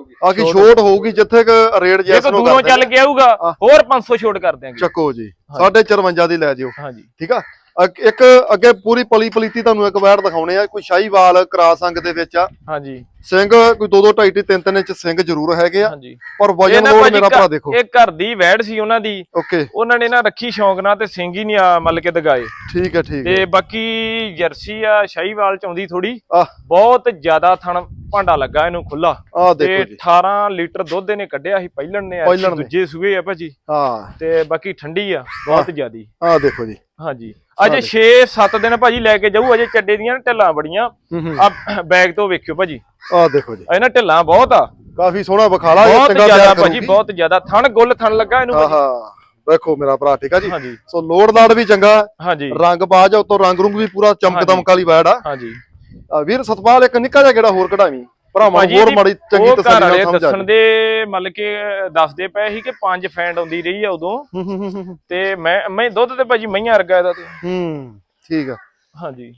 ਹੋਊਗੀ। ਆ ਕੀ ਛੋਟ ਹੋਊਗੀ। ਜਿੱਥੇ ਕ ਰੇਟ ਜੇ ਯੈਸ ਕੋ ਨੂੰ ਦੂਰੋਂ ਚੱਲ ਕੇ ਆਊਗਾ। ਹੋਰ 500 ਛੋਟ ਕਰ ਦਿਆਂਗੇ। ਚੱਕੋ ਜੀ 54 ਦੀ ਲੈ ਜਿਓ। ਹਾਂਜੀ। ਠੀਕ ਆ? ਇੱਕ ਅੱਗੇ ਪੂਰੀ ਪਲੀ ਪਲੀਤੀ ਤੁਹਾਨੂੰ ਇੱਕ ਵੈੜ ਦਿਖਾਉਣੇ ਆ ਕੋਈ ਸ਼ਾਹੀਵਾਲ ਕਰਾਸ ਅੰਗ ਦੇ ਵਿੱਚ ਆ। ਹਾਂਜੀ। ਸਿੰਘ ਕੋਈ 2 2 2.5 3 3 ਇੰਚ ਸਿੰਘ ਜ਼ਰੂਰ ਹੈਗੇ ਆ। ਪਰ ਵਜਨ ਭਾਜੀ ਮੇਰਾ ਭਰਾ ਦੇਖੋ। ਇਹ ਘਰ ਦੀ ਵੈੜ ਸੀ ਉਹਨਾਂ ਦੀ। ਓਕੇ। ਉਹਨਾਂ ਨੇ ਨਾ ਰੱਖੀ ਸ਼ੌਂਕ ਨਾਲ ਤੇ ਸਿੰਘ ਹੀ ਨਹੀਂ ਆ ਮੱਲ ਕੇ ਦਗਾਏ। ਠੀਕ ਹੈ ਠੀਕ ਹੈ ਤੇ ਬਾਕੀ ਜਰਸੀ ਆ ਸ਼ਾਹੀਵਾਲ ਚ ਆਉਂਦੀ ਥੋੜੀ ਆ ਬਹੁਤ ਜ਼ਿਆਦਾ ਥਣ ਭਾਂਡਾ ਲੱਗਾ ਇਹਨੂੰ ਖੁੱਲਾ ਆ ਦੇਖੋ ਜੀ। 18 ਲੀਟਰ ਦੁੱਧ ਇਹਨੇ ਕੱਢਿਆ ਸੀ ਪਹਿਲਣ ਨੇ ਐਤਕੀ ਪਹਿਲਣ ਨੇ। ਦੂਜੇ ਸੂਏ ਆ ਭਾਜੀ। ਹਾਂ। ਤੇ ਬਾਕੀ ਠੰਡੀ ਆ ਬਹੁਤ ਜ਼ਿਆਦੀ। ਆ ਦੇਖੋ ਜੀ। ਹਾਂਜੀ। ਅਜੇ 6-7 ਦਿਨ ਭਾਜੀ ਲੈ ਕੇ ਜਾਊ ਅਜੇ ਚੱਡੇ ਦੀਆਂ ਢਿੱਲਾਂ ਬੜੀਆਂ। ਆ ਬੈਗ ਤੋਂ ਵੇਖਿਓ ਭਾਜੀ। ਆ ਦੇਖੋ ਜੀ। ਇਹਨਾਂ ਢਿੱਲਾਂ ਬਹੁਤ ਆ। ਕਾਫੀ ਸੋਹਣਾ ਵਿਖਾਲਾ ਇਹ ਬਹੁਤ ਚੰਗਾ ਜ਼ਿਆਦਾ ਭਾਜੀ ਬਹੁਤ ਜ਼ਿਆਦਾ ਥਣ ਗੁੱਲ ਥਣ ਲੱਗਾ ਇਹਨੂੰ ਭਾਜੀ। ਆਹਾ ਵੇਖੋ ਮੇਰਾ ਭਰਾ ਠੀਕ ਆ ਜੀ? ਸੋ ਲਾੜ ਵੀ ਚੰਗਾ ਹਾਂਜੀ। ਰੰਗ ਬਾਜ ਉਤੋਂ ਰੰਗ ਰੁੰਗ ਵੀ ਪੂਰਾ ਚਮਕ। ਦਮਕ ਵਾਲੀ ਵੈੜ ਆ। ਹਾਂਜੀ। ਵੀਰ ਸਤਪਾਲ ਇੱਕ ਨਿੱਕਾ ਜਿਹਾ ਕਿਹੜਾ ਹੋਰ ਕਢਾਵੀਂ। ਭਰਾਵਾਂ ਨੂੰ ਹੋਰ ਮਾੜੀ ਚੰਗੀ ਤਸੱਲੀ ਨਾਲ ਸਮਝ ਦੱਸਣ ਦੇ ਮਤਲਬ ਕਿ ਦੱਸਦੇ ਪਏ ਸੀ ਕਿ ਪੰਜ ਫੈਂਡ ਆਉਂਦੀ ਰਹੀ ਆ ਉਦੋਂ। ਤੇ ਮੈਂ ਮੈਂ ਦੁੱਧ ਤੇ ਭਾਜੀ ਮਈਆਂ ਵਰਗਾ ਇਹਦਾ ਤੇ। ਹੂੰ ਠੀਕ ਆ। ਹਾਂਜੀ।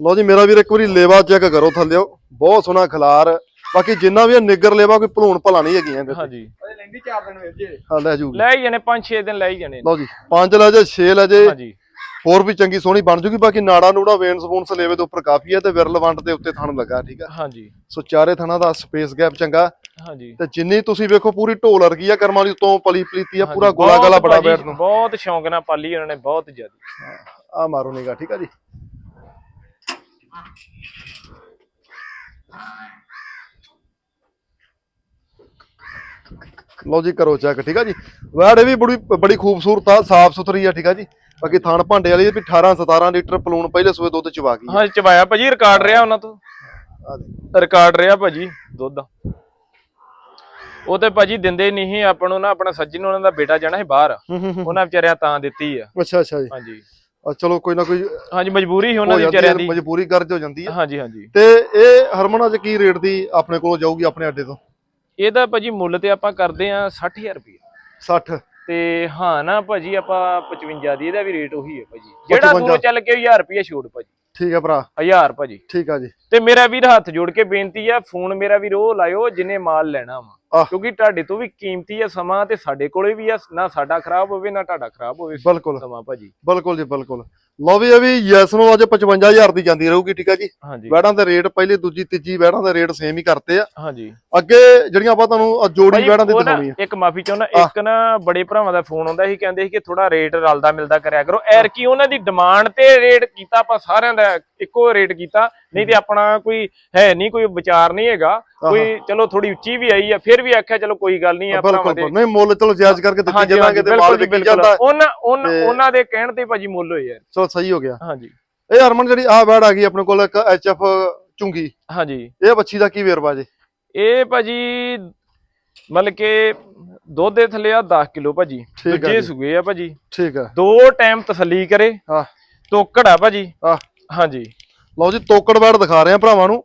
ਲਓ ਜੀ ਮੇਰਾ ਵੀਰ ਇੱਕ ਵਾਰੀ ਲੇਵਾ ਚੈੱਕ ਕਰੋ ਥੱਲਿਓ ਬਹੁਤ ਸੋਹਣਾ ਖਿਲਾਰ। ਬਾਕੀ ਜਿੰਨਾ ਵੀ ਇਹ ਨਿੱਗਰ ਲੇਵਾ ਕੋਈ ਭਲੂਣ ਭਲਾ ਨਹੀਂ ਹੈਗੀਆਂ ਹਾਂਜੀ। ਲੈਂਦੀ ਚਾਰ ਦਿਨ ਵਿੱਚ ਜੇ। ਹਾਂ ਲੈ ਜੂਗੀ ਲੈ ਹੀ ਜਾਣੇ 5-6 ਦਿਨ ਲੈ ਹੀ ਜਾਣੇ। ਲਓ ਜੀ ਪੰਜ ਲੈ ਜੇ 6 ਲੈ ਜੇ। ਹਾਂਜੀ। ਹੋਰ ਵੀ ਚੰਗੀ ਸੋਹਣੀ ਬਣ ਜੂਗੀ ਬਾਕੀ ਨਾੜਾ ਨੂੜਾ ਵੇਨ ਸਪੂਨ ਸਲੇਵੇ ਦੇ ਉੱਪਰ ਕਾਫੀ ਹੈ ਤੇ ਵਿਰਲ ਵੰਡ ਦੇ ਉੱਤੇ ਥਣ ਲੱਗਾ ਠੀਕ ਆ? ਹਾਂਜੀ। ਸੋ ਚਾਰੇ ਥਣਾ ਦਾ ਸਪੇਸ ਗੈਪ ਚੰਗਾ। ਹਾਂਜੀ। ਤੇ ਜਿੰਨੀ ਤੁਸੀਂ ਵੇਖੋ ਪੂਰੀ ਢੋਲ ਵਰਗੀ ਆ ਕਰਮਾਂ ਦੀ ਉਤੋਂ ਪਲੀ ਪਲੀਤੀ ਆ ਪੂਰਾ ਗੋਲਾ ਗਲਾ ਬੜਾ ਬੈਠ ਨੂੰ। ਬਹੁਤ ਸ਼ੌਂਕ ਨਾਲ ਪਾਲੀ ਉਹਨਾਂ ਨੇ ਬਹੁਤ ਜ਼ਿਆਦਾ। ਆ ਮਾਰੋ ਨਿਗਾ ਠੀਕ ਆ ਜੀ। ਲਓ ਜੀ ਕਰੋ ਚੈੱਕ ਠੀਕ ਆ ਜੀ। ਵੈੜ ਇਹ ਵੀ ਬੜੀ ਬੜੀ ਖੂਬਸੂਰਤ ਆ ਸਾਫ਼ ਸੁਥਰੀ ਆ ਠੀਕ ਆ ਜੀ। ਬਾਕੀ ਥਣ ਭਾਂਡੇ ਵਾਲੀ ਵੀ 18 17 ਲੀਟਰ ਪਲੂਣ ਪਹਿਲੇ ਸੂਏ ਦੁੱਧ ਚਵਾ ਗਈ। ਹਾਂ ਚਵਾਇਆ ਭਾਜੀ ਰਿਕਾਰਡ ਰਿਹਾ ਉਹਨਾਂ ਤੋਂ। ਰਿਕਾਰਡ ਰਿਹਾ ਭਾਜੀ ਦੁੱਧ। ਉਹ ਤੇ ਭਾਜੀ ਦਿੰਦੇ ਨਹੀਂ ਆਪਾਂ ਨੂੰ ਨਾ ਆਪਣਾ ਸੱਜਣ ਉਹਨਾਂ ਦਾ ਬੇਟਾ ਜਾਣਾ ਸੀ ਬਾਹਰ। ਹੂੰ ਹੂੰ ਹੂੰ। ਉਹਨਾਂ ਵਿਚਾਰਿਆਂ ਤਾਂ ਦਿੱਤੀ ਆ। ਅੱਛਾ ਅੱਛਾ ਜੀ। ਹਾਂਜੀ। ਚਲੋ ਕੋਈ ਨਾ ਕੋਈ ਹਾਂਜੀ ਮਜਬੂਰੀ ਸੀ ਉਹਨਾਂ ਹੋ ਦੀ ਵਿਚਾਰਿਆਂ ਹੈ ਦੀ। ਮਜਬੂਰੀ ਕਰਜ ਹੋ ਜਾਂਦੀ ਹੈ ਹਾਂਜੀ ਹਾਂਜੀ। ਤੇ ਇਹ ਹਰਮਨ ਅੱਜ ਕੀ ਰੇਟ ਦੀ ਆਪਣੇ ਕੋਲੋਂ ਜਾਊਗੀ ਆਪਣੇ ਅੱਡੇ ਤੋਂ? ਇਹਦਾ ਭਾਜੀ ਮੁੱਲ ਤੇ ਆਪਾਂ ਕਰਦੇ ਆ 60000 ਰੁਪਏ 60 ਤੇ ਹਾਂ ਨਾ ਭਾਜੀ ਆਪਾਂ 55 ਦੀ ਇਹਦਾ ਵੀ ਰੇਟ ਉਹੀ ਹੈ ਭਾਜੀ। ਜਿਹੜਾ 55 ਦੂਰੋਂ ਚੱਲ ਕੇ 1000 ਰੁਪਏ ਛੋੜ ਭਾਜੀ। ਠੀਕ ਹੈ ਭਰਾ। 1000 ਭਾਜੀ। ਠੀਕ ਆ ਜੀ। ਤੇ ਮੇਰਾ ਵੀਰ ਹੱਥ ਜੋੜ ਕੇ ਬੇਨਤੀ ਆ ਫੋਨ ਮੇਰਾ ਵੀਰ ਉਹ ਲਾਇਓ ਜਿਹਨੇ ਮਾਲ ਲੈਣਾ ਵਾ। ਕਿਉਂਕਿ ਤੁਹਾਡੇ ਤੋਂ ਵੀ ਕੀਮਤੀ ਆ ਸਮਾਂ ਤੇ ਸਾਡੇ ਕੋਲੇ ਵੀ ਆ ਨਾ ਸਾਡਾ ਖਰਾਬ ਹੋਵੇ ਨਾ ਤੁਹਾਡਾ ਖਰਾਬ ਹੋਵੇ ਬਿਲਕੁਲ। ਸਮਾਂ ਭਾਜੀ। ਬਿਲਕੁਲ ਜੀ ਬਿਲਕੁਲ। ਲਓ ਵੀ ਇਹ ਵੀ ਯੈਸ ਨੂੰ ਅੱਜ 55000 ਦੀ ਜਾਂਦੀ ਰਹੂਗੀ ਠੀਕ ਆ ਜੀ? ਹਾਂਜੀ। ਵੈੜਾਂ ਦੇ ਰੇਟ ਪਹਿਲੀ ਦੂਜੀ ਤੀਜੀ ਵੈੜਾਂ ਦੇ ਰੇਟ ਸੇਮ ਹੀ ਕਰਤੇ ਆ। ਹਾਂਜੀ। ਅੱਗੇ ਜਿਹੜੀਆਂ ਆਪਾਂ ਤੁਹਾਨੂੰ ਜੋੜੀ ਵੈੜਾਂ ਦੀ ਦਿਖਾਉਣੀ ਆ। ਇੱਕ ਮਾਫੀ ਚਾਹੁੰਦਾ ਇੱਕ ਨਾ ਬੜੇ ਭਰਾਵਾਂ ਦਾ ਫੋਨ ਆਉਂਦਾ ਸੀ ਕਹਿੰਦੇ ਸੀ ਕਿ ਥੋੜਾ ਰੇਟ ਰਲਦਾ ਮਿਲਦਾ ਕਰਿਆ ਕਰੋ। ਐਰ ਕੀ ਉਹਨਾਂ ਦੀ ਡਿਮਾਂਡ ਤੇ ਰੇਟ ਕੀਤਾ ਆਪਾਂ ਸਾਰਿਆਂ ਦਾ ਇੱਕੋ ਰੇਟ ਕੀਤਾ। ਨਹੀਂ ਤੇ ਆਪਣਾ ਕੋਈ ਹੈ ਨਹੀਂ ਕੋਈ ਵਿਚਾਰ ਨਹੀਂ ਹੈਗਾ। ਕੋਈ ਚਲੋ ਥੋੜੀ ਉੱਚੀ ਵੀ ਆਈ ਆ ਫਿਰ ਵੀ ਆਖਿਆ ਚਲੋ ਕੋਈ ਗੱਲ ਨਹੀਂ ਆ ਭਰਾਵਾਂ ਬਿਲਕੁਲ। ਨਹੀਂ ਮੁੱਲ ਚਲੋ ਜਾਇਜ਼ ਕਰਕੇ ਦਿੱਤੀ ਜਾਵਾਂਗੇ ਤੇ ਮਾਲ ਵਿਕੀ ਜਾਂਦਾ। ਉਹਨਾਂ ਉਹਨਾਂ ਦੇ ਕਹਿਣ ਤੇ ਭਾਜੀ ਮੁੱਲ ਯਾਰ ਚਲੋ ਸਹੀ ਹੋ ਗਿਆ। ਹਾਂਜੀ। ਇਹ ਹਰਮਨ ਜਿਹੜੀ ਆ ਵੈੜ ਆ ਗਈ ਆਪਣੇ ਕੋਲ ਇੱਕ ਐਚਐਫ ਚੁੰਗੀ ਹਾਂਜੀ। ਇਹ ਬੱਚੀ ਦਾ ਕੀ ਵੇਰਵਾ ਜੇ? ਇਹ ਭਾਜੀ ਮਤਲਬ ਕਿ ਦੁੱਧ ਦੇ ਥੱਲੇ ਆ 10 ਕਿਲੋ ਭਾਜੀ। ਜੀ। ਸੁਗੇ ਆ ਭਾਜੀ। ਠੀਕ ਆ। ਦੋ ਟਾਈਮ ਤਸੱਲੀ ਕਰੇ। ਹਾਂ ਤੋਕੜ ਆ ਭਾਜੀ। ਹਾਂ ਹਾਂਜੀ। ਲਓ ਜੀ ਤੋਕੜ ਵੈੜ ਦਿਖਾ ਰਹੇ ਆ ਭਰਾਵਾਂ ਨੂੰ।